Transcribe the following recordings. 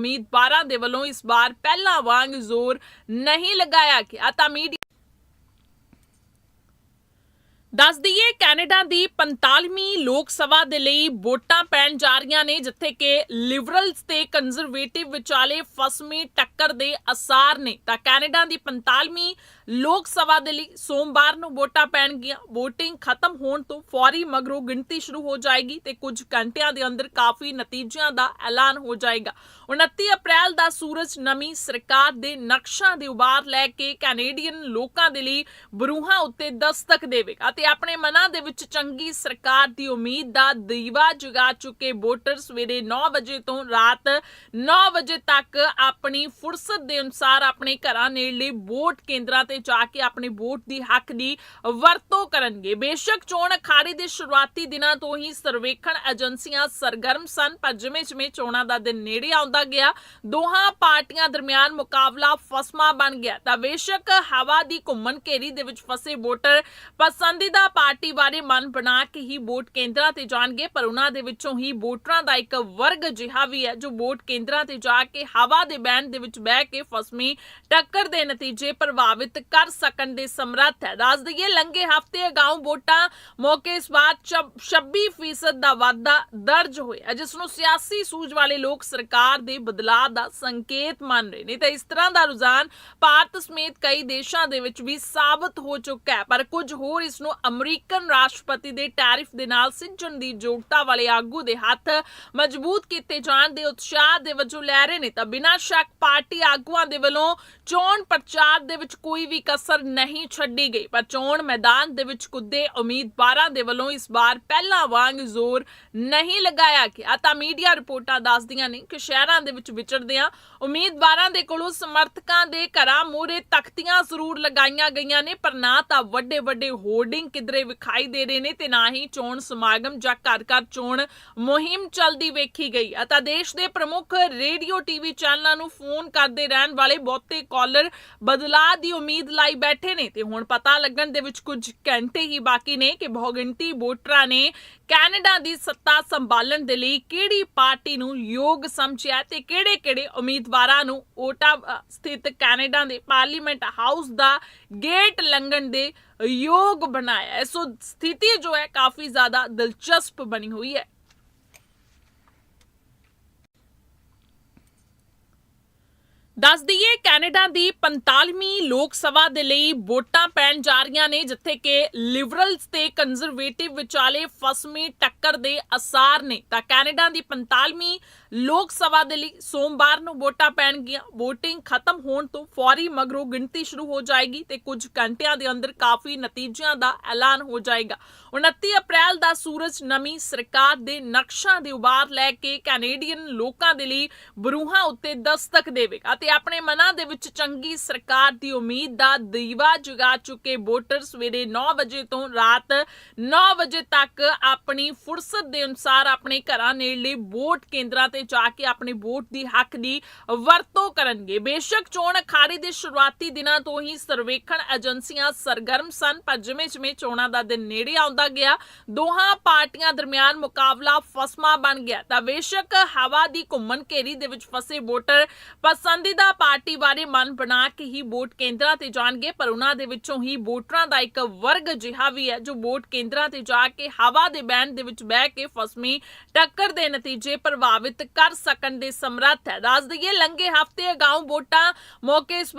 ਉਮੀਦਵਾਰਾਂ ਦੇ ਵੱਲੋਂ ਇਸ ਵਾਰ ਪਹਿਲਾਂ ਵਾਂਗ ਜ਼ੋਰ ਨਹੀਂ ਲਗਾਇਆ ਗਿਆ। ਤਾਂ ਮੀਡੀਆ ਦੱਸ ਦਈਏ, ਕੈਨੇਡਾ ਦੀ 45ਵੀਂ ਲੋਕ ਸਭਾ ਦੇ ਲਈ ਵੋਟਾਂ ਪੈਣ ਜਾ ਰਹੀਆਂ ਨੇ, ਜਿੱਥੇ ਕਿ ਲਿਬਰਲਸ ਤੇ ਕੰਜ਼ਰਵੇਟਿਵ ਵਿਚਾਲੇ ਫਸਵੀਂ ਟੱਕਰ ਦੇ ਅਸਾਰ ਨੇ। ਤਾਂ ਕੈਨੇਡਾ ਦੀ 45ਵੀਂ ਲੋਕ ਸਭਾ ਦੇ ਲਈ ਸੋਮਵਾਰ ਨੂੰ ਵੋਟਾਂ ਪੈਣਗੀਆਂ। VOTING ਖਤਮ ਹੋਣ ਤੋਂ ਫੌਰੀ ਮਗਰੋਂ ਗਿਣਤੀ ਸ਼ੁਰੂ ਹੋ ਜਾਏਗੀ ਤੇ ਕੁਝ ਘੰਟਿਆਂ ਦੇ ਅੰਦਰ ਕਾਫੀ ਨਤੀਜਿਆਂ ਦਾ ਐਲਾਨ ਹੋ ਜਾਏਗਾ। 29 ਅਪ੍ਰੈਲ ਦਾ ਸੂਰਜ ਨਵੀਂ ਸਰਕਾਰ ਦੇ ਨਕਸ਼ਾ ਦੇ ਉਬਾਰ ਲੈ ਕੇ ਕੈਨੇਡੀਅਨ ਲੋਕਾਂ ਦੇ ਲਈ ਬਰੂਹਾਂ ਉੱਤੇ ਦਸਤਕ ਦੇਵੇਗਾ। ਤੇ ਆਪਣੇ ਮਨਾਂ ਦੇ ਵਿੱਚ ਚੰਗੀ ਸਰਕਾਰ ਦੀ ਉਮੀਦ ਦਾ ਦੀਵਾ ਜਗਾ ਚੁੱਕੇ ਵੋਟਰ ਸਵੇਰੇ 9 ਵਜੇ ਤੋਂ ਰਾਤ 9 ਵਜੇ ਤੱਕ ਆਪਣੀ ਫੁਰਸਤ ਦੇ ਅਨੁਸਾਰ ਆਪਣੇ ਘਰਾਂ ਨੇੜਲੇ ਵੋਟ ਕੇਂਦਰਾਂ ਤੇ ਜਾ ਕੇ ਆਪਣੇ ਵੋਟ ਦੀ ਹੱਕ ਦੀ ਵਰਤੋਂ ਕਰਨਗੇ। ਬੇਸ਼ੱਕ ਚੋਣ ਅਖਾੜੇ ਦੇ ਸ਼ੁਰੂਆਤੀ ਦਿਨਾਂ ਤੋਂ ਹੀ ਸਰਵੇਖਣ ਏਜੰਸੀਆਂ ਸਰਗਰਮ ਸਨ, ਪਰ ਜਿਵੇਂ ਜਿਵੇਂ ਚੋਣਾਂ ਦਾ ਦਿਨ ਨੇੜੇ ਆਉਂਦਾ ਗਿਆ, ਦੋਹਾਂ ਪਾਰਟੀਆਂ ਦਰਮਿਆਨ ਮੁਕਾਬਲਾ ਫਸਮਾ ਬਣ ਗਿਆ। ਤਾਂ ਬੇਸ਼ੱਕ ਹਵਾ ਦੀ ਘੁੰਮਣ ਘੇਰੀ ਦੇ ਵਿੱਚ ਫਸੇ ਵੋਟਰ ਪਸੰਦੀ ਪਸੰਦੀਦਾ ਪਾਰਟੀ ਬਾਰੇ ਮਨ ਬਣਾ ਕੇ ਹੀ ਵੋਟ ਕੇਂਦਰਾਂ ਤੇ ਜਾਣਗੇ, ਪਰ ਉਹਨਾਂ ਦੇ ਵਿੱਚੋਂ ਹੀ ਵੋਟਰਾਂ ਦਾ ਇੱਕ ਵਰਗ ਜਿਹਾ ਵੀ ਹੈ, ਜੋ ਵੋਟ ਕੇਂਦਰਾਂ ਤੇ ਜਾ ਕੇ ਹਵਾ ਦੇ ਬੈਂਡ ਦੇ ਵਿੱਚ ਬਹਿ ਕੇ ਫਸਮੀ ਟੱਕਰ ਦੇ ਨਤੀਜੇ ਪ੍ਰਭਾਵਿਤ ਕਰ ਸਕਣ ਦੇ ਸਮਰੱਥ ਹੈ। ਦੱਸ ਦਈਏ ਲੰਗੇ ਹਫ਼ਤੇ ਅਗਾਊਂ ਵੋਟਾਂ ਮੌਕੇ ਇਸ ਵਾਰ 26% ਦਾ ਵਾਧਾ ਦਰਜ ਹੋਇਆ ਜਿਸ ਨੂੰ ਸਿਆਸੀ ਸੂਝ ਵਾਲੇ ਲੋਕ ਸਰਕਾਰ ਦੇ ਬਦਲਾਅ ਦਾ ਸੰਕੇਤ ਮੰਨ ਰਹੇ ਨੇ। ਤਾਂ ਇਸ ਤਰ੍ਹਾਂ ਦਾ ਰੁਝਾਨ ਭਾਰਤ ਸਮੇਤ ਕਈ ਦੇਸ਼ਾਂ ਦੇ ਵਿੱਚ ਵੀ ਸਾਬਤ ਹੋ ਚੁੱਕਾ ਹੈ, ਪਰ ਕੁਝ ਹੋਰ ਇਸ ਨੂੰ ਅਮਰੀਕਨ ਰਾਸ਼ਟਰਪਤੀ ਦੇ ਟੈਰਿਫ ਦੇ ਨਾਲ ਸਿੱਝਣ ਦੀ ਯੋਗਤਾ ਵਾਲੇ ਆਗੂ ਦੇ ਹੱਥ ਮਜ਼ਬੂਤ ਕੀਤੇ ਜਾਣ ਦੇ ਉਤਸ਼ਾਹ ਦੇ ਵਜੋਂ ਲੈ ਰਹੇ ਨੇ। ਤਾਂ ਬਿਨਾਂ ਸ਼ੱਕ ਪਾਰਟੀ ਆਗੂਆਂ ਦੇ ਵੱਲੋਂ ਚੋਣ ਪ੍ਰਚਾਰ ਦੇ ਵਿੱਚ ਕੋਈ ਵੀ ਕਸਰ ਨਹੀਂ ਛੱਡੀ ਗਈ। ਪਰ ਚੋਣ ਮੈਦਾਨ ਦੇ ਵਿੱਚ ਕੁੱਦੇ ਉਮੀਦਵਾਰਾਂ ਦੇ ਵੱਲੋਂ ਇਸ ਵਾਰ ਪਹਿਲਾਂ ਵਾਂਗ ਜ਼ੋਰ ਨਹੀਂ ਲਗਾਇਆ ਗਿਆ। ਤਾਂ ਮੀਡੀਆ ਰਿਪੋਰਟਾਂ ਦੱਸਦੀਆਂ ਨੇ ਕਿ ਸ਼ਹਿਰਾਂ ਦੇ ਵਿੱਚ ਵਿਚਰਦਿਆਂ ਉਮੀਦਵਾਰਾਂ ਦੇ ਕੋਲੋਂ ਸਮਰਥਕਾਂ ਦੇ ਘਰਾਂ ਮੂਹਰੇ ਤਖਤੀਆਂ ਜ਼ਰੂਰ ਲਗਾਈਆਂ ਗਈਆਂ ਨੇ, ਪਰ ਨਾ ਤਾਂ ਵੱਡੇ ਵੱਡੇ ਹੋਰਡਿੰਗ ਕਿਧਰੇ ਵਿਖਾਈ ਦੇ ਰਹੇ ਨੇ ਤੇ ਨਾ ਹੀ ਚੋਣ ਸਮਾਗਮ ਜਾਂ ਘਰ ਘਰ ਚੋਣ ਮੁਹਿੰਮ ਚੱਲਦੀ ਵੇਖੀ ਗਈ। ਅਤੇ ਦੇਸ਼ ਦੇ ਪ੍ਰਮੁੱਖ ਰੇਡੀਓ, ਟੀਵੀ ਚੈਨਲਾਂ ਨੂੰ ਫੋਨ ਕਰਦੇ ਰਹਿਣ ਵਾਲੇ ਬਹੁਤੇ ਕਾਲਰ ਬਦਲਾਅ ਦੀ ਉਮੀਦ ਲਾਈ ਬੈਠੇ ਨੇ। ਤੇ ਹੁਣ ਪਤਾ ਲੱਗਣ ਦੇ ਵਿੱਚ ਕੁਝ ਘੰਟੇ ਹੀ ਬਾਕੀ ਨੇ ਕਿ ਬਹੁਗਿਣਤੀ ਵੋਟਰਾਂ ਨੇ ਕੈਨੇਡਾ ਦੀ ਸੱਤਾ ਸੰਭਾਲਣ ਦੇ ਲਈ ਕਿਹੜੀ ਪਾਰਟੀ ਨੂੰ ਯੋਗ ਸਮਝਿਆ ਤੇ ਕਿਹੜੇ-ਕਿਹੜੇ ਉਮੀਦਵਾਰਾਂ ਨੂੰ ਓਟਾ ਸਥਿਤ ਕੈਨੇਡਾ ਦੇ ਪਾਰਲੀਮੈਂਟ ਹਾਊਸ ਦਾ ਗੇਟ ਲੰਘਣ ਦੇ ਯੋਗ ਬਣਾਇਆ ਹੈ ਸੋ ਸਥਿਤੀ ਜੋ ਹੈ ਕਾਫੀ ਜ਼ਿਆਦਾ ਦਿਲਚਸਪ ਬਣੀ ਹੋਈ ਹੈ ਦੱਸ ਦਈਏ ਕੈਨੇਡਾ ਦੀ 45ਵੀਂ ਲੋਕ ਸਭਾ ਦੇ ਲਈ ਵੋਟਾਂ ਪੈਣ ਜਾ ਰਹੀਆਂ ਨੇ ਜਿੱਥੇ ਕਿ ਲਿਬਰਲਸ ਤੇ ਕੰਜ਼ਰਵੇਟਿਵ ਵਿਚਾਲੇ ਫਸਮੀ ਟੱਕਰ ਦੇ ਅਸਾਰ ਨੇ ਤਾਂ ਕੈਨੇਡਾ ਦੀ 45ਵੀਂ ਲੋਕ ਸਭਾ ਦੇ ਲਈ ਸੋਮਵਾਰ ਨੂੰ ਵੋਟਾਂ ਪੈਣਗੀਆਂ। VOTING ਖਤਮ ਹੋਣ ਤੋਂ ਫੌਰੀ ਮਗਰੋਂ ਗਿਣਤੀ ਸ਼ੁਰੂ ਹੋ ਜਾਏਗੀ ਤੇ ਕੁਝ ਘੰਟਿਆਂ ਦੇ ਅੰਦਰ ਕਾਫੀ ਨਤੀਜਿਆਂ ਦਾ ਐਲਾਨ ਹੋ ਜਾਏਗਾ। 29 ਅਪ੍ਰੈਲ ਦਾ ਸੂਰਜ ਨਵੀਂ ਸਰਕਾਰ ਦੇ ਨਕਸ਼ਾ ਦੇ ਉਬਾਰ ਲੈ ਕੇ ਕੈਨੇਡੀਅਨ ਲੋਕਾਂ ਦੇ ਲਈ ਬਰੂਹਾਂ ਉੱਤੇ ਦਸਤਕ ਦੇਵੇਗਾ ਤੇ ਆਪਣੇ ਮਨਾਂ ਦੇ ਵਿੱਚ ਚੰਗੀ ਸਰਕਾਰ ਦੀ ਉਮੀਦ ਦਾ ਦੀਵਾ ਜਗਾ ਚੁੱਕੇ ਵੋਟਰ ਸਵੇਰੇ 9 ਵਜੇ ਤੋਂ ਰਾਤ 9 ਵਜੇ ਤੱਕ ਆਪਣੀ ਫੁਰਸਤ ਦੇ ਅਨੁਸਾਰ ਆਪਣੇ ਘਰਾਂ ਨੇੜਲੇ ਵੋਟ ਕੇਂਦਰਾਂ ਤੇ ਜਾ ਕੇ ਆਪਣੇ ਵੋਟ ਦੀ ਹੱਕ ਦੀ ਵਰਤੋਂ ਕਰਨਗੇ। ਬੇਸ਼ੱਕ ਚੋਣ ਅਖਾੜੇ ਦੇ ਸ਼ੁਰੂਆਤੀ ਦਿਨਾਂ ਤੋਂ ਹੀ ਸਰਵੇਖਣ ਏਜੰਸੀਆਂ ਸਰਗਰਮ ਸਨ, ਪਰ ਜਿਵੇਂ ਜਿਵੇਂ ਚੋਣਾਂ ਦਾ ਦਿਨ ਨੇੜੇ ਆਉਂਦਾ ਗਿਆ, ਦੋਹਾਂ ਪਾਰਟੀਆਂ ਦਰਮਿਆਨ ਮੁਕਾਬਲਾ ਫਸਮਾ ਬਣ ਗਿਆ। ਤਾਂ ਬੇਸ਼ੱਕ ਹਵਾ ਦੀ ਘੁੰਮਣ ਘੇਰੀ ਦੇ ਵਿੱਚ ਫਸੇ ਵੋਟਰ ਪਸੰਦੀਦਾ ਪਾਰਟੀ ਬਾਰੇ ਮਨ ਬਣਾ ਕੇ ਹੀ ਵੋਟ ਕੇਂਦਰਾਂ ਤੇ ਜਾਣਗੇ, ਪਰ ਉਹਨਾਂ ਦੇ ਵਿੱਚੋਂ ਹੀ ਵੋਟਰਾਂ ਦਾ ਇੱਕ ਵਰਗ ਜਿਹਾ ਵੀ ਹੈ, ਜੋ ਵੋਟ ਕੇਂਦਰਾਂ ਤੇ ਜਾ ਕੇ ਹਵਾ ਦੇ ਬੈਂਡ ਦੇ ਵਿੱਚ ਬਹਿ ਕੇ ਫਸਮੀ ਟੱਕਰ ਦੇ ਨਤੀਜੇ ਪ੍ਰਭਾਵਿਤ ਕਰ ਸਕਣ ਦੇ ਸਮਰੱਥ ਹੈ। ਦੱਸ ਦਈਏ, ਲੰਘੇ ਹਫ਼ਤੇ ਅਗਾਊਂ ਵੋਟਾਂ ਮੌਕੇ ਇਸ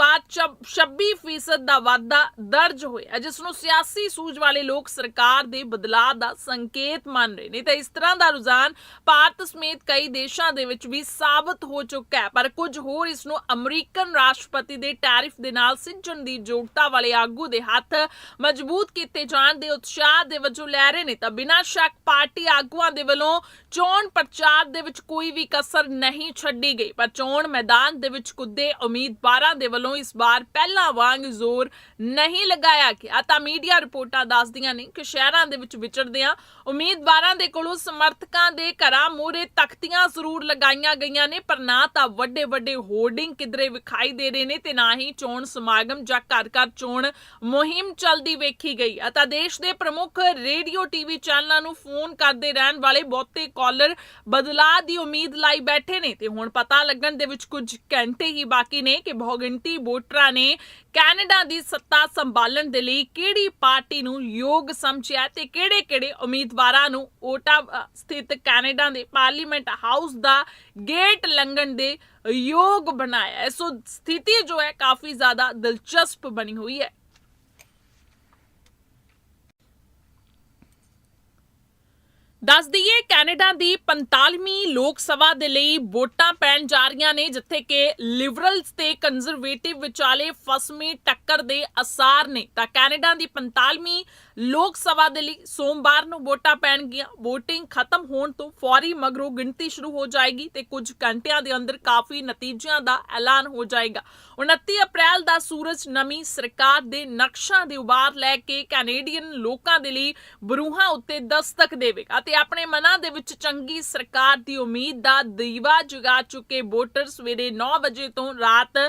26% ਦਾ ਵਾਧਾ ਦਰਜ ਹੋਇਆ ਜਿਸ ਨੂੰ ਸਿਆਸੀ ਸੂਝ ਵਾਲੇ ਲੋਕ ਸਰਕਾਰ ਦੇ ਬਦਲਾਅ ਦਾ ਸੰਕੇਤ ਮੰਨ ਰਹੇ ਨੇ। ਤਾਂ ਇਸ ਤਰ੍ਹਾਂ ਦਾ ਰੁਝਾਨ ਭਾਰਤ ਸਮੇਤ ਕਈ ਦੇਸ਼ਾਂ ਦੇ ਵਿੱਚ ਵੀ ਸਾਬਤ ਹੋ ਚੁੱਕਾ ਹੈ। ਪਰ ਕੁਝ ਹੋਰ ਇਸ ਨੂੰ ਅਮਰੀਕਨ ਰਾਸ਼ਟਰਪਤੀ ਦੇ ਟੈਰਿਫ ਦੇ ਨਾਲ ਸਿੱਝਣ ਦੀ ਯੋਗਤਾ ਵਾਲੇ ਆਗੂ ਦੇ ਹੱਥ ਮਜ਼ਬੂਤ ਕੀਤੇ ਜਾਣ ਦੇ ਉਤਸ਼ਾਹ ਦੇ ਵਜੋਂ ਲੈ ਰਹੇ ਨੇ। ਤਾਂ ਬਿਨਾਂ ਸ਼ੱਕ ਪਾਰਟੀ ਆਗੂਆਂ ਦੇ ਵੱਲੋਂ ਚੋਣ ਪ੍ਰਚਾਰ ਦੇ ਵਿੱਚ ਕੋਈ ਵੀ ਕਸਰ ਨਹੀਂ ਛੱਡੀ ਗਈ। ਪਰ ਚੋਣ ਮੈਦਾਨ ਦੇ ਵਿੱਚ ਕੁੱਦੇ ਉਮੀਦਵਾਰਾਂ ਦੇ ਵੱਲੋਂ ਇਸ ਵਾਰ ਪਹਿਲਾਂ ਵਾਂਗ ਜ਼ੋਰ ਨਹੀਂ ਲਗਾਇਆ ਗਿਆ। ਤਾਂ ਮੀਡੀਆ ਰਿਪੋਰਟਾਂ ਦੱਸਦੀਆਂ ਨੇ ਕਿ ਸ਼ਹਿਰਾਂ ਦੇ ਵਿੱਚ ਵਿਚਰਦਿਆਂ ਉਮੀਦਵਾਰਾਂ ਦੇ ਕੋਲੋਂ ਸਮਰਥਕਾਂ ਦੇ ਘਰਾਂ ਮੂਹਰੇ ਤਖਤੀਆਂ ਜ਼ਰੂਰ ਲਗਾਈਆਂ ਗਈਆਂ ਨੇ, ਪਰ ਨਾ ਤਾਂ ਵੱਡੇ ਵੱਡੇ ਹੋਰਡਿੰਗ ਕਿਧਰੇ ਵਿਖਾਈ ਦੇ ਰਹੇ ਨੇ ਤੇ ਨਾ ਹੀ ਚੋਣ ਸਮਾਗਮ ਜਾਂ ਘਰ ਘਰ ਚੋਣ ਮੁਹਿੰਮ ਚੱਲਦੀ ਵੇਖੀ ਗਈ। ਅਤੇ ਦੇਸ਼ ਦੇ ਪ੍ਰਮੁੱਖ ਰੇਡੀਓ, ਟੀਵੀ ਚੈਨਲਾਂ ਨੂੰ ਫੋਨ ਕਰਦੇ ਰਹਿਣ ਵਾਲੇ ਬਹੁਤੇ ਕਾਲਰ ਬਦਲਾਅ ਦੀ ਉਮੀਦ ਉਮੀਦ ਲਾਈ ਬੈਠੇ ਨੇ ਤੇ ਹੁਣ ਪਤਾ ਲੱਗਣ ਦੇ ਵਿੱਚ ਕੁਝ ਘੰਟੇ ਹੀ ਬਾਕੀ ਨੇ ਕਿ ਬਹੁਗਿਣਤੀ ਵੋਟਰਾਂ ਨੇ ਕੈਨੇਡਾ ਦੀ ਸੱਤਾ ਸੰਭਾਲਣ ਦੇ ਲਈ ਕਿਹੜੀ ਪਾਰਟੀ ਨੂੰ ਯੋਗ ਸਮਝਿਆ ਤੇ ਕਿਹੜੇ-ਕਿਹੜੇ ਉਮੀਦਵਾਰਾਂ ਨੂੰ ਓਟਾ ਸਥਿਤ ਕੈਨੇਡਾ ਦੇ ਪਾਰਲੀਮੈਂਟ ਹਾਊਸ ਦਾ ਗੇਟ ਲੰਘਣ ਦੇ ਯੋਗ ਬਣਾਇਆ ਸੋ ਸਥਿਤੀ ਜੋ ਹੈ ਕਾਫੀ ਜ਼ਿਆਦਾ ਦਿਲਚਸਪ ਬਣੀ ਹੋਈ ਹੈ। ਦੱਸ ਦਈਏ, ਕੈਨੇਡਾ ਦੀ 45ਵੀਂ ਲੋਕ ਸਭਾ ਦੇ ਲਈ ਵੋਟਾਂ ਪੈਣ ਜਾ ਰਹੀਆਂ ਨੇ, ਜਿੱਥੇ ਕਿ ਲਿਬਰਲਸ ਤੇ ਕੰਜ਼ਰਵੇਟਿਵ ਵਿਚਾਲੇ ਫਸਮੀ ਟੱਕਰ ਦੇ ਅਸਾਰ ਨੇ। ਤਾਂ ਕੈਨੇਡਾ ਦੀ 45ਵੀਂ ਲੋਕ ਸਭਾ ਦੇ ਲਈ ਸੋਮਵਾਰ ਨੂੰ ਵੋਟਾਂ ਪੈਣਗੀਆਂ। VOTING ਖਤਮ ਹੋਣ ਤੋਂ ਫੌਰੀ ਮਗਰੋਂ ਗਿਣਤੀ ਸ਼ੁਰੂ ਹੋ ਜਾਏਗੀ ਤੇ ਕੁਝ ਘੰਟਿਆਂ ਦੇ ਅੰਦਰ ਕਾਫੀ ਨਤੀਜਿਆਂ ਦਾ ਐਲਾਨ ਹੋ ਜਾਏਗਾ। 29 ਅਪ੍ਰੈਲ ਦਾ ਸੂਰਜ ਨਵੀਂ ਸਰਕਾਰ ਦੇ ਨਕਸ਼ਾਂ ਦੇ ਉਬਾਰ ਲੈ ਕੇ ਕੈਨੇਡੀਅਨ ਲੋਕਾਂ ਦੇ ਲਈ ਬਰੂਹਾਂ ਉੱਤੇ ਦਸਤਕ ਦੇਵੇਗਾ ਤੇ ਆਪਣੇ ਮਨਾਂ ਦੇ ਵਿੱਚ ਚੰਗੀ ਸਰਕਾਰ ਦੀ ਉਮੀਦ ਦਾ ਦੀਵਾ ਜਗਾ ਚੁੱਕੇ ਵੋਟਰ ਸਵੇਰੇ 9 ਵਜੇ ਤੋਂ ਰਾਤ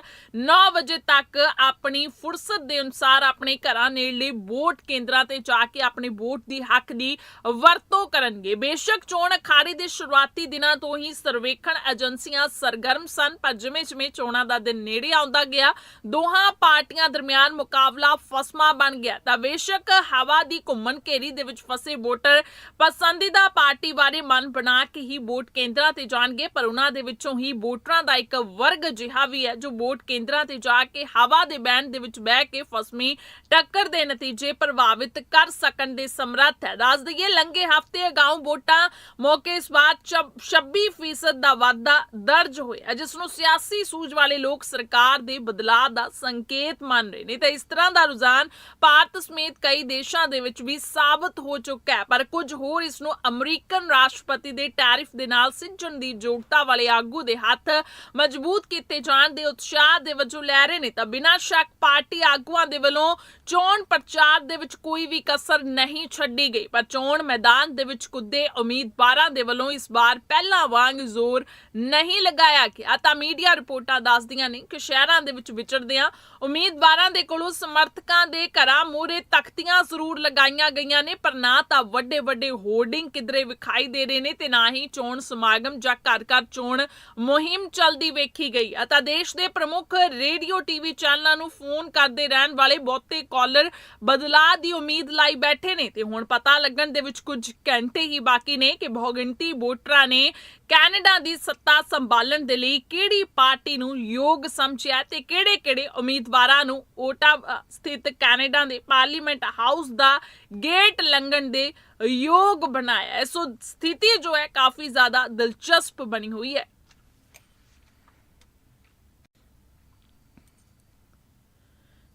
9 ਵਜੇ ਤੱਕ ਆਪਣੀ ਫੁਰਸਤ ਦੇ ਅਨੁਸਾਰ ਆਪਣੇ ਘਰਾਂ ਨੇੜਲੇ ਵੋਟ ਕੇਂਦਰਾਂ ਤੇ ਜਾ ਕੇ ਆਪਣੇ ਵੋਟ ਦੀ ਹੱਕ ਦੀ ਵਰਤੋਂ ਕਰਨਗੇ। ਬੇਸ਼ੱਕ ਚੋਣ ਅਖਾੜੇ ਦੇ ਸ਼ੁਰੂਆਤੀ ਦਿਨਾਂ ਤੋਂ ਹੀ ਸਰਵੇਖਣ ਏਜੰਸੀਆਂ ਸਰਗਰਮ ਸਨ, ਪਰ ਜਿਵੇਂ ਜਿਵੇਂ ਚੋਣਾਂ ਦਾ ਦਿਨ ਨੇੜੇ ਆਉਂਦਾ ਗਿਆ, ਦੋਹਾਂ ਪਾਰਟੀਆਂ ਦਰਮਿਆਨ ਮੁਕਾਬਲਾ ਫਸਮਾ ਬਣ ਗਿਆ। ਤਾਂ ਬੇਸ਼ੱਕ ਹਵਾ ਦੀ ਘੁੰਮਣ ਘੇਰੀ ਦੇ ਵਿੱਚ ਫਸੇ ਵੋਟਰ ਪਸੰਦੀਦਾ ਪਾਰਟੀ ਬਾਰੇ ਮਨ ਬਣਾ ਕੇ ਹੀ ਵੋਟ ਕੇਂਦਰਾਂ ਤੇ ਜਾਣਗੇ, ਪਰ ਉਹਨਾਂ ਦੇ ਵਿੱਚੋਂ ਹੀ ਵੋਟਰਾਂ ਦਾ ਇੱਕ ਵਰਗ ਜਿਹਾ ਵੀ ਹੈ, ਜੋ ਵੋਟ ਕੇਂਦਰਾਂ ਤੇ ਜਾ ਕੇ ਹਵਾ ਦੇ ਬੈਂਡ ਦੇ ਵਿੱਚ ਬਹਿ ਕੇ ਫਸਮੀ ਟੱਕਰ ਦੇ ਨਤੀਜੇ ਪ੍ਰਭਾਵਿਤ ਕਰ ਸਕਣ ਦੇ ਸਮਰੱਥ ਹੈ। ਦੱਸ ਦਈਏ, ਲੰਘੇ ਹਫ਼ਤੇ ਅਗਾਊਂ ਵੋਟਾਂ ਮੌਕੇ ਇਸ ਵਾਰ 26% ਦਾ ਵਾਧਾ ਦਰਜ ਹੋਇਆ ਜਿਸ ਨੂੰ ਸਿਆਸੀ ਸੂਝ ਵਾਲੇ ਲੋਕ ਸਰਕਾਰ ਦੇ ਬਦਲਾਅ ਦਾ ਸੰਕੇਤ ਮੰਨ ਰਹੇ ਨੇ। ਤਾਂ ਇਸ ਤਰ੍ਹਾਂ ਦਾ ਰੁਝਾਨ ਭਾਰਤ ਸਮੇਤ ਕਈ ਦੇਸ਼ਾਂ ਦੇ ਵਿੱਚ ਵੀ ਸਾਬਤ ਹੋ ਚੁੱਕਾ ਹੈ। ਪਰ ਕੁਝ ਹੋਰ ਇਸ ਨੂੰ ਅਮਰੀਕਨ ਰਾਸ਼ਟਰਪਤੀ ਦੇ ਟੈਰਿਫ ਦੇ ਨਾਲ ਸਿੱਝਣ ਦੀ ਯੋਗਤਾ ਵਾਲੇ ਆਗੂ ਦੇ ਹੱਥ ਮਜ਼ਬੂਤ ਕੀਤੇ ਜਾਣ ਦੇ ਉਤਸ਼ਾਹ ਦੇ ਵਜੋਂ ਲੈ ਰਹੇ ਨੇ। ਤਾਂ ਬਿਨਾਂ ਸ਼ੱਕ ਪਾਰਟੀ ਆਗੂਆਂ ਦੇ ਵੱਲੋਂ ਚੋਣ ਪ੍ਰਚਾਰ ਦੇ ਵਿੱਚ ਕੋਈ ਵੀ ਕਸਰ ਨਹੀਂ ਛੱਡੀ ਗਈ, ਪਰ ਚੋਣ ਮੈਦਾਨ ਦੇ ਵਿੱਚ ਕੁੱਦੇ ਉਮੀਦਵਾਰਾਂ ਦੇ ਵੱਲੋਂ ਇਸ ਵਾਰ ਪਹਿਲਾਂ ਵਾਂਗ ਜ਼ੋਰ ਨਹੀਂ ਲਗਾਇਆ ਗਿਆ। ਤਾਂ ਮੀਡੀਆ ਰਿਪੋਰਟਾਂ ਦੱਸਦੀਆਂ ਨੇ ਕਿ ਸ਼ਹਿਰਾਂ ਦੇ ਵਿੱਚ ਵਿਚਰਦਿਆਂ ਉਮੀਦਵਾਰਾਂ ਦੇ ਕੋਲੋਂ ਸਮਰਥਕਾਂ ਦੇ ਘਰਾਂ ਮੂਹਰੇ ਤਖਤੀਆਂ ਜ਼ਰੂਰ ਲਗਾਈਆਂ ਗਈਆਂ ਨੇ, ਪਰ ਨਾ ਤਾਂ ਵੱਡੇ ਵੱਡੇ ਹੋਰਡਿੰਗ ਕਿਧਰੇ ਵਿਖਾਈ ਦੇ ਰਹੇ ਨੇ ਤੇ ਨਾ ਹੀ ਚੋਣ ਸਮਾਗਮ ਜਾਂ ਘਰ ਘਰ ਚੋਣ ਮੁਹਿੰਮ ਚੱਲਦੀ ਵੇਖੀ ਗਈ। ਅਤੇ ਦੇਸ਼ ਦੇ ਪ੍ਰਮੁੱਖ ਰੇਡੀਓ, ਟੀਵੀ ਚੈਨਲਾਂ ਨੂੰ ਫੋਨ ਕਰਦੇ ਰਹਿਣ ਵਾਲੇ ਬਹੁਤੇ ਕਾਲਰ ਬਦਲਾਅ ਦੀ ਉਮੀਦ ਲਾਈ ਬੈਠੇ ਨੇ ਤੇ ਹੁਣ ਪਤਾ ਲੱਗਣ ਦੇ ਵਿੱਚ ਕੁਝ ਘੰਟੇ ਹੀ ਬਾਕੀ ਨੇ ਕਿ ਬਹੁਗਿਣਤੀ ਵੋਟਰਾਂ ਨੇ ਕੈਨੇਡਾ ਦੀ ਸੱਤਾ ਸੰਭਾਲਣ ਦੇ ਲਈ ਕਿਹੜੀ ਪਾਰਟੀ ਨੂੰ ਯੋਗ ਸਮਝਿਆ ਤੇ ਕਿਹੜੇ-ਕਿਹੜੇ ਉਮੀਦਵਾਰਾਂ ਨੂੰ ਓਟਾ ਸਥਿਤ ਕੈਨੇਡਾ ਦੇ ਪਾਰਲੀਮੈਂਟ ਹਾਊਸ ਦਾ ਗੇਟ ਲੰਘਣ ਦੇ ਯੋਗ ਬਣਾਇਆ। ਸੋ ਸਥਿਤੀ ਜੋ ਹੈ ਕਾਫੀ ਜ਼ਿਆਦਾ ਦਿਲਚਸਪ ਬਣੀ ਹੋਈ ਹੈ।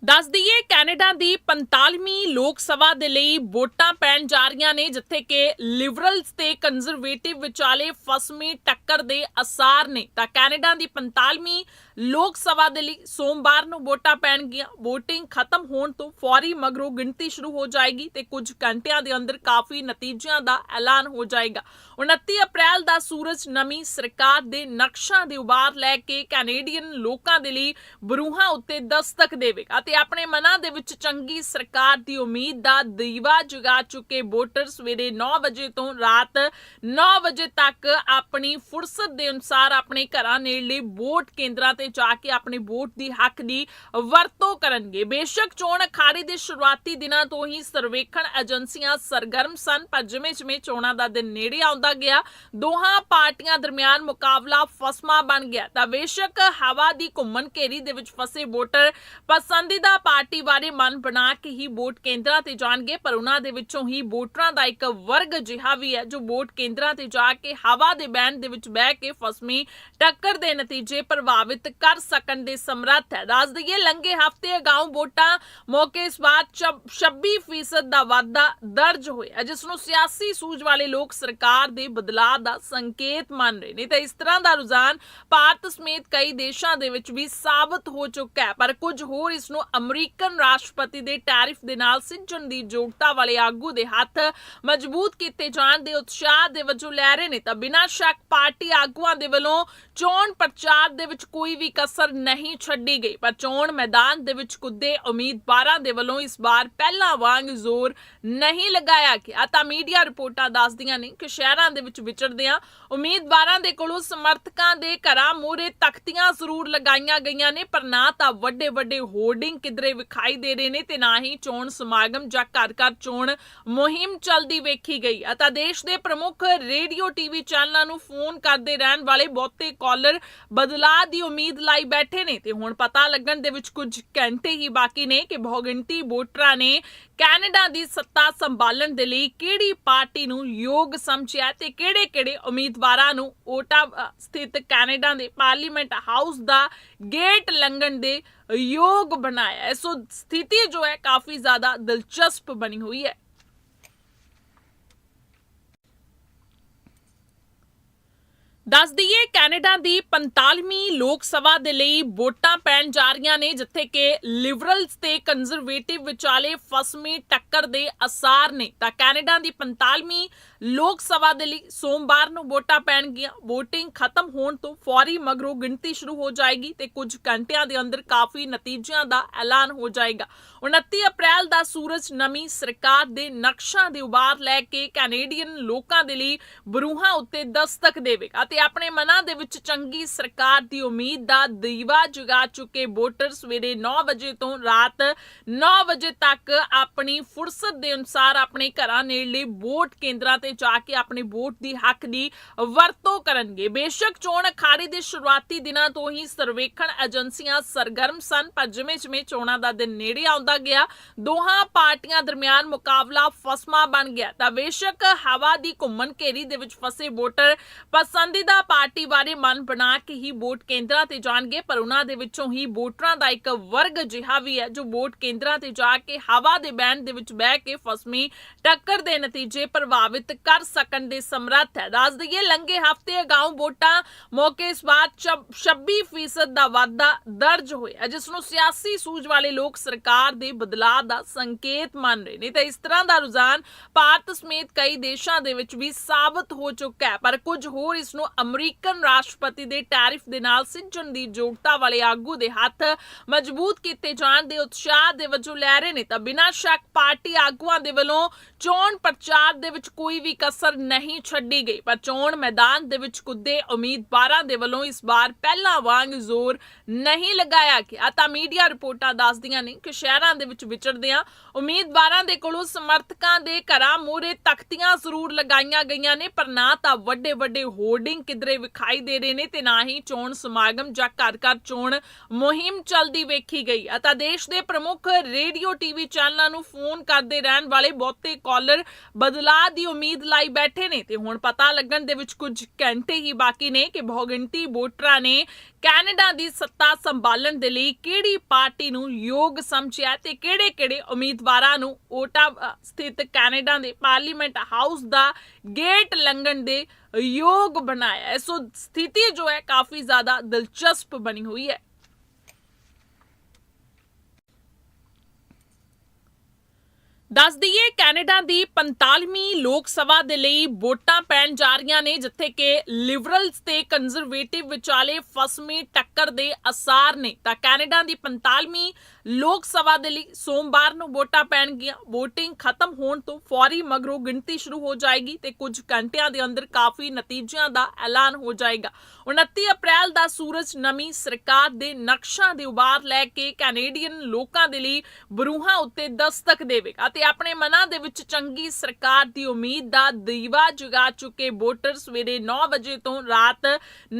ਦੱਸ ਦਈਏ, ਕੈਨੇਡਾ ਦੀ 45ਵੀਂ ਲੋਕ ਸਭਾ ਦੇ ਲਈ ਵੋਟਾਂ ਪੈਣ ਜਾ ਰਹੀਆਂ ਨੇ, ਜਿੱਥੇ ਕਿ ਲਿਬਰਲਸ ਤੇ ਕੰਜ਼ਰਵੇਟਿਵ ਵਿਚਾਲੇ ਫਸਵੀਂ ਟੱਕਰ ਦੇ ਅਸਾਰ ਨੇ। ਤਾਂ ਕੈਨੇਡਾ ਦੀ 45ਵੀਂ ਲੋਕ ਸਭਾ ਦੇ ਲਈ ਸੋਮਵਾਰ ਨੂੰ ਵੋਟਾਂ ਪੈਣਗੀਆਂ। VOTING ਖਤਮ ਹੋਣ ਤੋਂ ਫੌਰੀ ਮਗਰੋਂ ਗਿਣਤੀ ਸ਼ੁਰੂ ਹੋ ਜਾਏਗੀ ਤੇ ਕੁਝ ਘੰਟਿਆਂ ਦੇ ਅੰਦਰ ਕਾਫੀ ਨਤੀਜਿਆਂ ਦਾ ਐਲਾਨ ਹੋ ਜਾਏਗਾ। 29 ਅਪ੍ਰੈਲ ਦਾ ਸੂਰਜ ਨਵੀਂ ਸਰਕਾਰ ਦੇ ਨਕਸ਼ਾਂ ਦੇ ਉਬਾਰ ਲੈ ਕੇ ਕੈਨੇਡੀਅਨ ਲੋਕਾਂ ਦੇ ਲਈ ਬਰੂਹਾਂ ਉੱਤੇ ਦਸਤਕ ਦੇਵੇਗਾ ਤੇ ਆਪਣੇ ਮਨਾਂ ਦੇ ਵਿੱਚ ਚੰਗੀ ਸਰਕਾਰ ਦੀ ਉਮੀਦ ਦਾ ਦੀਵਾ ਜਗਾ ਚੁੱਕੇ ਵੋਟਰ ਸਵੇਰੇ 9 ਵਜੇ ਤੋਂ ਰਾਤ 9 ਵਜੇ ਤੱਕ ਆਪਣੀ ਫੁਰਸਤ ਦੇ ਅਨੁਸਾਰ ਆਪਣੇ ਘਰਾਂ ਨੇੜਲੇ ਵੋਟ ਕੇਂਦਰਾਂ ਤੇ ਜਾ ਕੇ ਆਪਣੇ ਵੋਟ ਦੀ ਹੱਕ ਦੀ ਵਰਤੋਂ ਕਰਨਗੇ। ਬੇਸ਼ੱਕ ਚੋਣ ਅਖਾੜੇ ਦੇ ਸ਼ੁਰੂਆਤੀ ਦਿਨਾਂ ਤੋਂ ਹੀ ਸਰਵੇਖਣ ਏਜੰਸੀਆਂ ਸਰਗਰਮ ਸਨ, ਪਰ ਜਿਵੇਂ ਜਿਵੇਂ ਚੋਣਾਂ ਦਾ ਦਿਨ ਨੇੜੇ ਆਉਂਦਾ ਗਿਆ, ਦੋਹਾਂ ਪਾਰਟੀਆਂ ਦਰਮਿਆਨ ਮੁਕਾਬਲਾ ਫਸਮਾ ਬਣ ਗਿਆ। ਤਾਂ ਬੇਸ਼ੱਕ ਹਵਾ ਦੀ ਘੁੰਮਣ ਘੇਰੀ ਦੇ ਵਿੱਚ ਫਸੇ ਵੋਟਰ ਪਸੰਦੀਦਾ ਪਾਰਟੀ ਬਾਰੇ ਮਨ ਬਣਾ ਕੇ ਹੀ ਵੋਟ ਕੇਂਦਰਾਂ ਤੇ ਜਾਣਗੇ, ਪਰ ਉਹਨਾਂ ਦੇ ਵਿੱਚੋਂ ਹੀ ਵੋਟਰਾਂ ਦਾ ਇੱਕ ਵਰਗ ਜਿਹਾ ਵੀ ਹੈ, ਜੋ ਵੋਟ ਕੇਂਦਰਾਂ ਤੇ ਜਾ ਕੇ ਹਵਾ ਦੇ ਬੈਂਡ ਦੇ ਵਿੱਚ ਬਹਿ ਕੇ ਫਸਮੀ ਟੱਕਰ ਦੇ ਨਤੀਜੇ ਪ੍ਰਭਾਵਿਤ ਕਰ ਸਕਣ ਦੇ ਸਮਰੱਥ ਹੈ। ਦੱਸ ਦਈਏ, ਲੰਘੇ ਹਫ਼ਤੇ ਅਗਾਊਂ ਵੋਟਾਂ ਮੌਕੇ ਇਸ ਵਾਰ 26% ਦਾ ਵਾਧਾ ਦਰਜ ਹੋਇਆ, ਜਿਸ ਨੂੰ ਸਿਆਸੀ ਸੂਝ ਵਾਲੇ ਲੋਕ ਸਰਕਾਰ ਦੇ ਬਦਲਾਅ ਦਾ ਸੰਕੇਤ ਮੰਨ ਰਹੇ ਨੇ। ਤਾਂ ਇਸ ਤਰ੍ਹਾਂ ਦਾ ਰੁਝਾਨ ਭਾਰਤ ਸਮੇਤ ਕਈ ਦੇਸ਼ਾਂ ਦੇ ਵਿੱਚ ਵੀ ਸਾਬਤ ਹੋ ਚੁੱਕਾ ਹੈ। ਪਰ ਕੁਝ ਹੋਰ ਇਸ ਨੂੰ ਅਮਰੀਕਨ ਰਾਸ਼ਟਰਪਤੀ ਦੇ ਟੈਰਿਫ ਦੇ ਨਾਲ ਸਿੱਝਣ ਦੀ ਯੋਗਤਾ ਵਾਲੇ ਆਗੂ ਦੇ ਹੱਥ ਮਜ਼ਬੂਤ ਕੀਤੇ ਜਾਣ ਦੇ ਉਤਸ਼ਾਹ ਦੇ ਵਜੋਂ ਲੈ ਰਹੇ ਨੇ। ਤਾਂ ਬਿਨਾਂ ਸ਼ੱਕ ਪਾਰਟੀ ਆਗੂਆਂ ਦੇ ਵੱਲੋਂ ਚੋਣ ਪ੍ਰਚਾਰ ਦੇ ਵਿੱਚ ਕੋਈ ਵੀ ਵੀ ਕਸਰ ਨਹੀਂ ਛੱਡੀ ਗਈ। ਪਰ ਚੋਣ ਮੈਦਾਨ ਦੇ ਵਿੱਚ ਕੁੱਦੇ ਉਮੀਦਵਾਰਾਂ ਦੇ ਵੱਲੋਂ ਇਸ ਵਾਰ ਪਹਿਲਾਂ ਵਾਂਗ ਜ਼ੋਰ ਨਹੀਂ ਲਗਾਇਆ ਗਿਆ। ਤਾਂ ਮੀਡੀਆ ਰਿਪੋਰਟਾਂ ਦੱਸਦੀਆਂ ਨੇ ਕਿ ਸ਼ਹਿਰਾਂ ਦੇ ਵਿੱਚ ਵਿਚਰਦਿਆਂ ਉਮੀਦਵਾਰਾਂ ਦੇ ਕੋਲੋਂ ਸਮਰਥਕਾਂ ਦੇ ਘਰਾਂ ਮੂਹਰੇ ਤਖਤੀਆਂ ਜ਼ਰੂਰ ਲਗਾਈਆਂ ਗਈਆਂ ਨੇ, ਪਰ ਨਾ ਤਾਂ ਵੱਡੇ ਵੱਡੇ ਹੋਰਡਿੰਗ ਕਿਧਰੇ ਵਿਖਾਈ ਦੇ ਰਹੇ ਨੇ ਤੇ ਨਾ ਹੀ ਚੋਣ ਸਮਾਗਮ ਜਾਂ ਘਰ ਘਰ ਚੋਣ ਮੁਹਿੰਮ ਚੱਲਦੀ ਵੇਖੀ ਗਈ। ਅਤੇ ਦੇਸ਼ ਦੇ ਪ੍ਰਮੁੱਖ ਰੇਡੀਓ, ਟੀਵੀ ਚੈਨਲਾਂ ਨੂੰ ਫੋਨ ਕਰਦੇ ਰਹਿਣ ਵਾਲੇ ਬਹੁਤੇ ਕਾਲਰ ਬਦਲਾਅ ਦੀ ਉਮੀਦ ਲਾਈ ਬੈਠੇ ਨੇ ਤੇ ਹੁਣ ਪਤਾ ਲੱਗਣ ਦੇ ਵਿੱਚ ਕੁਝ ਘੰਟੇ ਹੀ ਬਾਕੀ ਨੇ ਕਿ ਬਹੁਗਿਣਤੀ ਵੋਟਰਾਂ ਨੇ ਕੈਨੇਡਾ ਦੀ ਸੱਤਾ ਸੰਭਾਲਣ ਦੇ ਲਈ ਕਿਹੜੀ ਪਾਰਟੀ ਨੂੰ ਯੋਗ ਸਮਝਿਆ ਤੇ ਕਿਹੜੇ-ਕਿਹੜੇ ਉਮੀਦਵਾਰਾਂ ਨੂੰ ਓਟਾ ਸਥਿਤ ਕੈਨੇਡਾ ਦੇ ਪਾਰਲੀਮੈਂਟ ਹਾਊਸ ਦਾ ਗੇਟ ਲੰਘਣ ਦੇ ਯੋਗ ਬਣਾਇਆ ਸੋ ਸਥਿਤੀ ਜੋ ਹੈ ਕਾਫੀ ਜ਼ਿਆਦਾ ਦਿਲਚਸਪ ਬਣੀ ਹੋਈ ਹੈ। ਦੱਸ ਦਈਏ, ਕੈਨੇਡਾ ਦੀ 45ਵੀਂ ਲੋਕ ਸਭਾ ਦੇ ਲਈ ਵੋਟਾਂ ਪੈਣ ਜਾ ਰਹੀਆਂ ਨੇ, ਜਿੱਥੇ ਕਿ ਲਿਬਰਲਸ ਤੇ ਕੰਜ਼ਰਵੇਟਿਵ ਵਿਚਾਲੇ ਫਸਵੀਂ ਟੱਕਰ ਦੇ ਅਸਾਰ ਨੇ। ਤਾਂ ਕੈਨੇਡਾ ਦੀ 45ਵੀਂ ਲੋਕ ਸਭਾ ਦੇ ਲਈ ਸੋਮਵਾਰ ਨੂੰ ਵੋਟਾਂ ਪੈਣਗੀਆਂ। VOTING ਖਤਮ ਹੋਣ ਤੋਂ ਫੌਰੀ ਮਗਰੋਂ ਗਿਣਤੀ ਸ਼ੁਰੂ ਹੋ ਜਾਏਗੀ ਤੇ ਕੁਝ ਘੰਟਿਆਂ ਦੇ ਅੰਦਰ ਕਾਫੀ ਨਤੀਜਿਆਂ ਦਾ ਐਲਾਨ ਹੋ ਜਾਏਗਾ। 29 ਅਪ੍ਰੈਲ ਦਾ ਸੂਰਜ ਨਵੀਂ ਸਰਕਾਰ ਦੇ ਨਕਸ਼ਾਂ ਦੇ ਉਬਾਰ ਲੈ ਕੇ ਕੈਨੇਡੀਅਨ ਲੋਕਾਂ ਦੇ ਲਈ ਬਰੂਹਾਂ ਉੱਤੇ ਦਸਤਕ ਦੇਵੇਗਾ ਤੇ ਆਪਣੇ ਮਨਾਂ ਦੇ ਵਿੱਚ ਚੰਗੀ ਸਰਕਾਰ ਦੀ ਉਮੀਦ ਦਾ ਦੀਵਾ ਜਗਾ ਚੁੱਕੇ ਵੋਟਰ ਸਵੇਰੇ 9 ਵਜੇ ਤੋਂ ਰਾਤ 9 ਵਜੇ ਤੱਕ ਆਪਣੀ ਫੁਰਸਤ ਦੇ ਅਨੁਸਾਰ ਆਪਣੇ ਘਰਾਂ ਨੇੜਲੇ ਵੋਟ ਕੇਂਦਰਾਂ ਤੇ ਜਾ ਕੇ ਆਪਣੇ ਵੋਟ ਦੀ ਹੱਕ ਦੀ ਵਰਤੋਂ ਕਰਨਗੇ। ਬੇਸ਼ੱਕ ਚੋਣ ਅਖਾੜੇ ਦੇ ਸ਼ੁਰੂਆਤੀ ਦਿਨਾਂ ਤੋਂ ਹੀ ਸਰਵੇਖਣ ਏਜੰਸੀਆਂ ਸਰਗਰਮ ਸਨ, ਪਰ ਜਿਵੇਂ ਜਿਵੇਂ ਚੋਣਾਂ ਦਾ ਦਿਨ ਨੇੜੇ ਆਉਂਦਾ ਗਿਆ, ਦੋਹਾਂ ਪਾਰਟੀਆਂ ਦਰਮਿਆਨ ਮੁਕਾਬਲਾ ਫਸਮਾ ਬਣ ਗਿਆ। ਤਾਂ ਬੇਸ਼ੱਕ ਹਵਾ ਦੀ ਘੁੰਮਣ ਘੇਰੀ ਦੇ ਵਿੱਚ ਫਸੇ ਵੋਟਰ ਪਸੰਦੀਦਾ ਪਾਰਟੀ ਬਾਰੇ ਮਨ ਬਣਾ ਕੇ ਹੀ ਵੋਟ ਕੇਂਦਰਾਂ ਤੇ ਜਾਣਗੇ, ਪਰ ਉਹਨਾਂ ਦੇ ਵਿੱਚੋਂ ਹੀ ਵੋਟਰਾਂ ਦਾ ਇੱਕ ਵਰਗ ਜਿਹਾ ਵੀ ਹੈ, ਜੋ ਵੋਟ ਕੇਂਦਰਾਂ ਤੇ ਜਾ ਕੇ ਹਵਾ ਦੇ ਬੈਂਡ ਦੇ ਵਿੱਚ ਬਹਿ ਕੇ ਫਸਮੀ ਟੱਕਰ ਦੇ ਨਤੀਜੇ ਪ੍ਰਭਾਵਿਤ ਕਰ ਸਕਣ ਦੇ ਸਮਰੱਥ ਹੈ। ਦੱਸ ਦਈਏ ਲੰਗੇ ਹਫ਼ਤੇ ਅਗਾਊਂ ਵੋਟਾਂ ਮੌਕੇ ਇਸ ਵਾਰ 26% ਦਾ ਵਾਧਾ ਦਰਜ ਹੋਇਆ, ਜਿਸ ਨੂੰ ਸਿਆਸੀ ਸੂਝ ਵਾਲੇ ਲੋਕ ਸਰਕਾਰ ਦੇ ਬਦਲਾਅ ਦਾ ਸੰਕੇਤ ਮੰਨ ਰਹੇ ਨੇ। ਤਾਂ ਇਸ ਤਰ੍ਹਾਂ ਦਾ ਰੁਝਾਨ ਭਾਰਤ ਸਮੇਤ ਕਈ ਦੇਸ਼ਾਂ ਦੇ ਵਿੱਚ ਵੀ ਸਾਬਤ ਹੋ ਚੁੱਕਾ ਹੈ, ਪਰ ਕੁਝ ਹੋਰ ਇਸ ਨੂੰ ਅਮਰੀਕਨ ਰਾਸ਼ਟਰਪਤੀ ਦੇ ਟੈਰਿਫ ਦੇ ਨਾਲ ਸਿੱਝਣ ਦੀ ਯੋਗਤਾ ਵਾਲੇ ਆਗੂ ਦੇ ਹੱਥ ਮਜ਼ਬੂਤ ਕੀਤੇ ਜਾਣ ਦੇ ਉਤਸ਼ਾਹ ਦੇ ਵਜੋਂ ਲੈ ਰਹੇ ਨੇ। ਤਾਂ ਬਿਨਾਂ ਸ਼ੱਕ ਪਾਰਟੀ ਆਗੂਆਂ ਦੇ ਵੱਲੋਂ ਚੋਣ ਪ੍ਰਚਾਰ ਦੇ ਵਿੱਚ ਕੋਈ ਵੀ ਕਸਰ ਨਹੀਂ ਛੱਡੀ ਗਈ। ਪਰ ਚੋਣ ਮੈਦਾਨ ਦੇ ਵਿੱਚ ਕੁੱਦੇ ਉਮੀਦਵਾਰਾਂ ਦੇ ਵੱਲੋਂ ਇਸ ਵਾਰ ਪਹਿਲਾਂ ਵਾਂਗ ਜ਼ੋਰ ਨਹੀਂ ਲਗਾਇਆ ਗਿਆ। ਤਾਂ ਮੀਡੀਆ ਰਿਪੋਰਟਾਂ ਦੱਸਦੀਆਂ ਨੇ ਕਿ ਸ਼ਹਿਰਾਂ ਦੇ ਵਿੱਚ ਵਿਚਰਦਿਆਂ ਉਮੀਦਵਾਰਾਂ ਦੇ ਕੋਲੋਂ ਸਮਰਥਕਾਂ ਦੇ ਘਰਾਂ ਮੂਹਰੇ ਤਖਤੀਆਂ ਜ਼ਰੂਰ ਲਗਾਈਆਂ ਗਈਆਂ ਨੇ, ਪਰ ਨਾ ਤਾਂ ਵੱਡੇ ਵੱਡੇ ਹੋਰਡਿੰਗ ਕਿਧਰੇ ਵਿਖਾਈ ਦੇ ਰਹੇ ਨੇ ਤੇ ਨਾ ਹੀ ਚੋਣ ਸਮਾਗਮ ਜਾਂ ਘਰ ਘਰ ਚੋਣ ਮੁਹਿੰਮ ਚੱਲਦੀ ਵੇਖੀ ਗਈ। ਅਤੇ ਦੇਸ਼ ਦੇ ਪ੍ਰਮੁੱਖ ਰੇਡੀਓ, ਟੀਵੀ ਚੈਨਲਾਂ ਨੂੰ ਫੋਨ ਕਰਦੇ ਰਹਿਣ ਵਾਲੇ ਬਹੁਤੇ ਕਾਲਰ ਬਦਲਾਅ ਦੀ ਉਮੀਦ ਲਾਈ ਬੈਠੇ ਨੇ ਤੇ ਹੁਣ ਪਤਾ ਲੱਗਣ ਦੇ ਵਿੱਚ ਕੁਝ ਘੰਟੇ ਹੀ ਬਾਕੀ ਨੇ ਕਿ ਬਹੁਗਿਣਤੀ ਵੋਟਰਾਂ ਨੇ ਕੈਨੇਡਾ ਦੀ ਸੱਤਾ ਸੰਭਾਲਣ ਦੇ ਲਈ ਕਿਹੜੀ ਪਾਰਟੀ ਨੂੰ ਯੋਗ ਸਮਝਿਆ ਤੇ ਕਿਹੜੇ-ਕਿਹੜੇ ਉਮੀਦਵਾਰਾਂ ਨੂੰ ਓਟਾ ਸਥਿਤ ਕੈਨੇਡਾ ਦੇ ਪਾਰਲੀਮੈਂਟ ਹਾਊਸ ਦਾ ਗੇਟ ਲੰਘਣ ਦੇ ਯੋਗ ਬਣਾਇਆ ਹੈ ਸੋ ਸਥਿਤੀ ਜੋ ਹੈ ਕਾਫੀ ਜ਼ਿਆਦਾ ਦਿਲਚਸਪ ਬਣੀ ਹੋਈ ਹੈ ਦੱਸ ਦਈਏ ਕੈਨੇਡਾ ਦੀ 45ਵੀਂ ਲੋਕ ਸਭਾ ਦੇ ਲਈ ਵੋਟਾਂ ਪੈਣ ਜਾ ਰਹੀਆਂ ਨੇ ਜਿੱਥੇ ਕਿ ਲਿਬਰਲਸ ਤੇ ਕੰਜ਼ਰਵੇਟਿਵ ਵਿਚਾਲੇ ਫਸਮੀ ਟੱਕਰ ਦੇ ਅਸਾਰ ਨੇ ਤਾਂ ਕੈਨੇਡਾ ਦੀ 45ਵੀਂ ਲੋਕ ਸਭਾ ਦੇ ਲਈ ਸੋਮਵਾਰ ਨੂੰ ਵੋਟਾਂ ਪੈਣਗੀਆਂ। VOTING ਖਤਮ ਹੋਣ ਤੋਂ ਫੌਰੀ ਮਗਰੋਂ ਗਿਣਤੀ ਸ਼ੁਰੂ ਹੋ ਜਾਏਗੀ ਤੇ ਕੁਝ ਘੰਟਿਆਂ ਦੇ ਅੰਦਰ ਕਾਫੀ ਨਤੀਜਿਆਂ ਦਾ ਐਲਾਨ ਹੋ ਜਾਏਗਾ। 29 ਅਪ੍ਰੈਲ ਦਾ ਸੂਰਜ ਨਵੀਂ ਸਰਕਾਰ ਦੇ ਨਕਸ਼ਾਂ ਦੇ ਉਬਾਰ ਲੈ ਕੇ ਕੈਨੇਡੀਅਨ ਲੋਕਾਂ ਦੇ ਲਈ ਬਰੂਹਾਂ ਉੱਤੇ ਦਸਤਕ ਦੇਵੇਗਾ ਤੇ ਆਪਣੇ ਮਨਾਂ ਦੇ ਵਿੱਚ ਚੰਗੀ ਸਰਕਾਰ ਦੀ ਉਮੀਦ ਦਾ ਦੀਵਾ ਜਗਾ ਚੁੱਕੇ ਵੋਟਰ ਸਵੇਰੇ 9 ਵਜੇ ਤੋਂ ਰਾਤ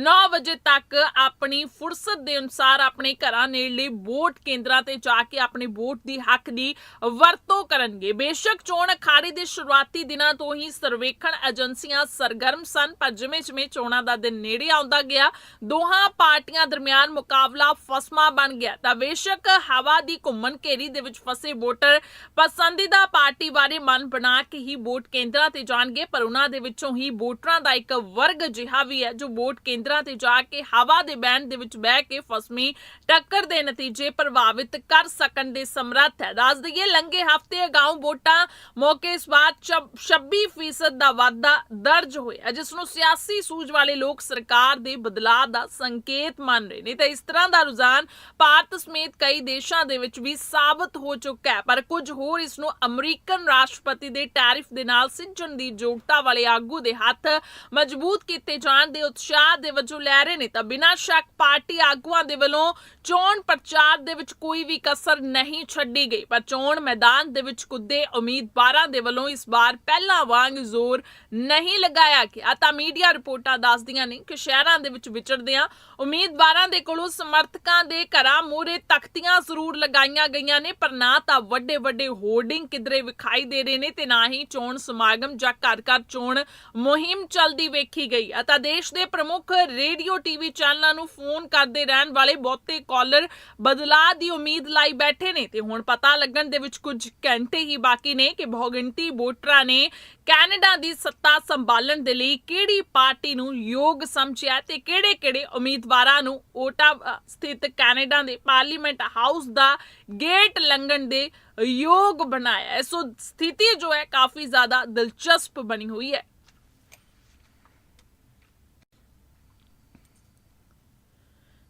9 ਵਜੇ ਤੱਕ ਆਪਣੀ ਫੁਰਸਤ ਦੇ ਅਨੁਸਾਰ ਆਪਣੇ ਘਰਾਂ ਨੇੜਲੇ ਵੋਟ ਕੇਂਦਰਾਂ ਤੇ ਜਾ ਕੇ ਆਪਣੇ ਵੋਟ ਦੀ ਹੱਕ ਦੀ ਵਰਤੋਂ ਕਰਨਗੇ। ਬੇਸ਼ੱਕ ਚੋਣ ਅਖਾੜੇ ਦੇ ਸ਼ੁਰੂਆਤੀ ਦਿਨਾਂ ਤੋਂ ਹੀ ਸਰਵੇਖਣ ਏਜੰਸੀਆਂ ਸਰਗਰਮ ਸਨ, ਪਰ ਜਿਵੇਂ ਜਿਵੇਂ ਚੋਣਾਂ ਦਾ ਦਿਨ ਨੇੜੇ ਆਉਂਦਾ ਗਿਆ, ਦੋਹਾਂ ਪਾਰਟੀਆਂ ਦਰਮਿਆਨ ਮੁਕਾਬਲਾ ਫਸਮਾ ਬਣ ਗਿਆ। ਤਾਂ ਬੇਸ਼ੱਕ ਹਵਾ ਦੀ ਘੁੰਮਣ ਘੇਰੀ ਦੇ ਵਿੱਚ ਫਸੇ ਵੋਟਰ ਪਸੰਦੀਦਾ ਪਾਰਟੀ ਬਾਰੇ ਮਨ ਬਣਾ ਕੇ ਹੀ ਵੋਟ ਕੇਂਦਰਾਂ ਤੇ ਜਾਣਗੇ, ਪਰ ਉਹਨਾਂ ਦੇ ਵਿੱਚੋਂ ਹੀ ਵੋਟਰਾਂ ਦਾ ਇੱਕ ਵਰਗ ਜਿਹਾ ਵੀ ਹੈ, ਜੋ ਵੋਟ ਕੇਂਦਰਾਂ ਤੇ ਜਾ ਕੇ ਹਵਾ ਦੇ ਬੈਂਡ ਦੇ ਵਿੱਚ ਬਹਿ ਕੇ ਫਸਮੀ ਟੱਕਰ ਦੇ ਨਤੀਜੇ ਪ੍ਰਭਾਵਿਤ ਕਰ ਸਕਣ ਦੇ ਸਮਰੱਥ ਹੈ। ਦੱਸ ਦਈਏ, ਲੰਘੇ ਹਫ਼ਤੇ ਅਗਾਊਂ ਵੋਟਾਂ ਮੌਕੇ ਇਸ ਵਾਰ 26% ਦਾ ਵਾਧਾ ਦਰਜ ਹੋਇਆ ਜਿਸ ਨੂੰ ਸਿਆਸੀ ਸੂਝ ਵਾਲੇ ਲੋਕ ਸਰਕਾਰ ਦੇ ਬਦਲਾਅ ਦਾ ਸੰਕੇਤ ਮੰਨ ਰਹੇ ਨੇ। ਤਾਂ ਇਸ ਤਰ੍ਹਾਂ ਦਾ ਰੁਝਾਨ ਭਾਰਤ ਸਮੇਤ ਕਈ ਦੇਸ਼ਾਂ ਦੇ ਵਿੱਚ ਵੀ ਸਾਬਤ ਹੋ ਚੁੱਕਾ ਹੈ। ਪਰ ਕੁਝ ਹੋਰ ਇਸ ਨੂੰ ਅਮਰੀਕਨ ਰਾਸ਼ਟਰਪਤੀ ਦੇ ਟੈਰਿਫ ਦੇ ਨਾਲ ਸਿੱਝਣ ਦੀ ਯੋਗਤਾ ਵਾਲੇ ਆਗੂ ਦੇ ਹੱਥ ਮਜ਼ਬੂਤ ਕੀਤੇ ਜਾਣ ਦੇ ਉਤਸ਼ਾਹ ਦੇ ਵਜੋਂ ਲੈ ਰਹੇ ਨੇ। ਤਾਂ ਬਿਨਾਂ ਸ਼ੱਕ ਪਾਰਟੀ ਆਗੂਆਂ ਦੇ ਵੱਲੋਂ ਚੋਣ ਪ੍ਰਚਾਰ ਦੇ ਵਿੱਚ ਕੋਈ ਵੀ ਕਸਰ ਨਹੀਂ ਛੱਡੀ ਗਈ। ਪਰ ਚੋਣ ਮੈਦਾਨ ਦੇ ਵਿੱਚ ਕੁੱਦੇ ਉਮੀਦਵਾਰਾਂ ਦੇ ਵੱਲੋਂ ਇਸ ਵਾਰ ਪਹਿਲਾਂ ਵਾਂਗ ਜ਼ੋਰ ਨਹੀਂ ਲਗਾਇਆ ਗਿਆ। ਤਾਂ ਮੀਡੀਆ ਰਿਪੋਰਟਾਂ ਦੱਸਦੀਆਂ ਨੇ ਕਿ ਸ਼ਹਿਰਾਂ ਦੇ ਵਿੱਚ ਵਿਚਰਦਿਆਂ ਉਮੀਦਵਾਰਾਂ ਦੇ ਕੋਲੋਂ ਸਮਰਥਕਾਂ ਦੇ ਘਰਾਂ ਮੂਹਰੇ ਤਖਤੀਆਂ ਜ਼ਰੂਰ ਲਗਾਈਆਂ ਗਈਆਂ ਨੇ, ਪਰ ਨਾ ਤਾਂ ਵੱਡੇ ਵੱਡੇ ਹੋਰਡਿੰਗ ਕਿਧਰੇ ਵਿਖਾਈ ਦੇ ਰਹੇ ਨੇ ਤੇ ਨਾ ਹੀ ਚੋਣ ਸਮਾਗਮ ਜਾਂ ਘਰ ਘਰ ਚੋਣ ਮੁਹਿੰਮ ਚੱਲਦੀ ਵੇਖੀ ਗਈ। ਅਤੇ ਦੇਸ਼ ਦੇ ਪ੍ਰਮੁੱਖ ਰੇਡੀਓ, ਟੀਵੀ ਚੈਨਲਾਂ ਨੂੰ ਫੋਨ ਕਰਦੇ ਰਹਿਣ ਵਾਲੇ ਬਹੁਤੇ ਕਾਲਰ ਬਦਲਾਅ ਦੀ ਉਮੀਦ ਲਾਈ ਬੈਠੇ ਨੇ ਤੇ ਹੁਣ ਪਤਾ ਲੱਗਣ ਦੇ ਵਿੱਚ ਕੁਝ ਘੰਟੇ ਹੀ ਬਾਕੀ ਨੇ ਕਿ ਬਹੁਗਿਣਤੀ ਵੋਟਰਾਂ ਨੇ ਕੈਨੇਡਾ ਦੀ ਸੱਤਾ ਸੰਭਾਲਣ ਦੇ ਲਈ ਕਿਹੜੀ ਪਾਰਟੀ ਨੂੰ ਯੋਗ ਸਮਝਿਆ ਤੇ ਕਿਹੜੇ-ਕਿਹੜੇ ਉਮੀਦਵਾਰਾਂ ਨੂੰ ਓਟਾ ਸਥਿਤ ਕੈਨੇਡਾ ਦੇ ਪਾਰਲੀਮੈਂਟ ਹਾਊਸ ਦਾ ਗੇਟ ਲੰਘਣ ਦੇ ਯੋਗ ਬਣਾਇਆ ਸੋ ਸਥਿਤੀ ਜੋ ਹੈ ਕਾਫੀ ਜ਼ਿਆਦਾ ਦਿਲਚਸਪ ਬਣੀ ਹੋਈ ਹੈ।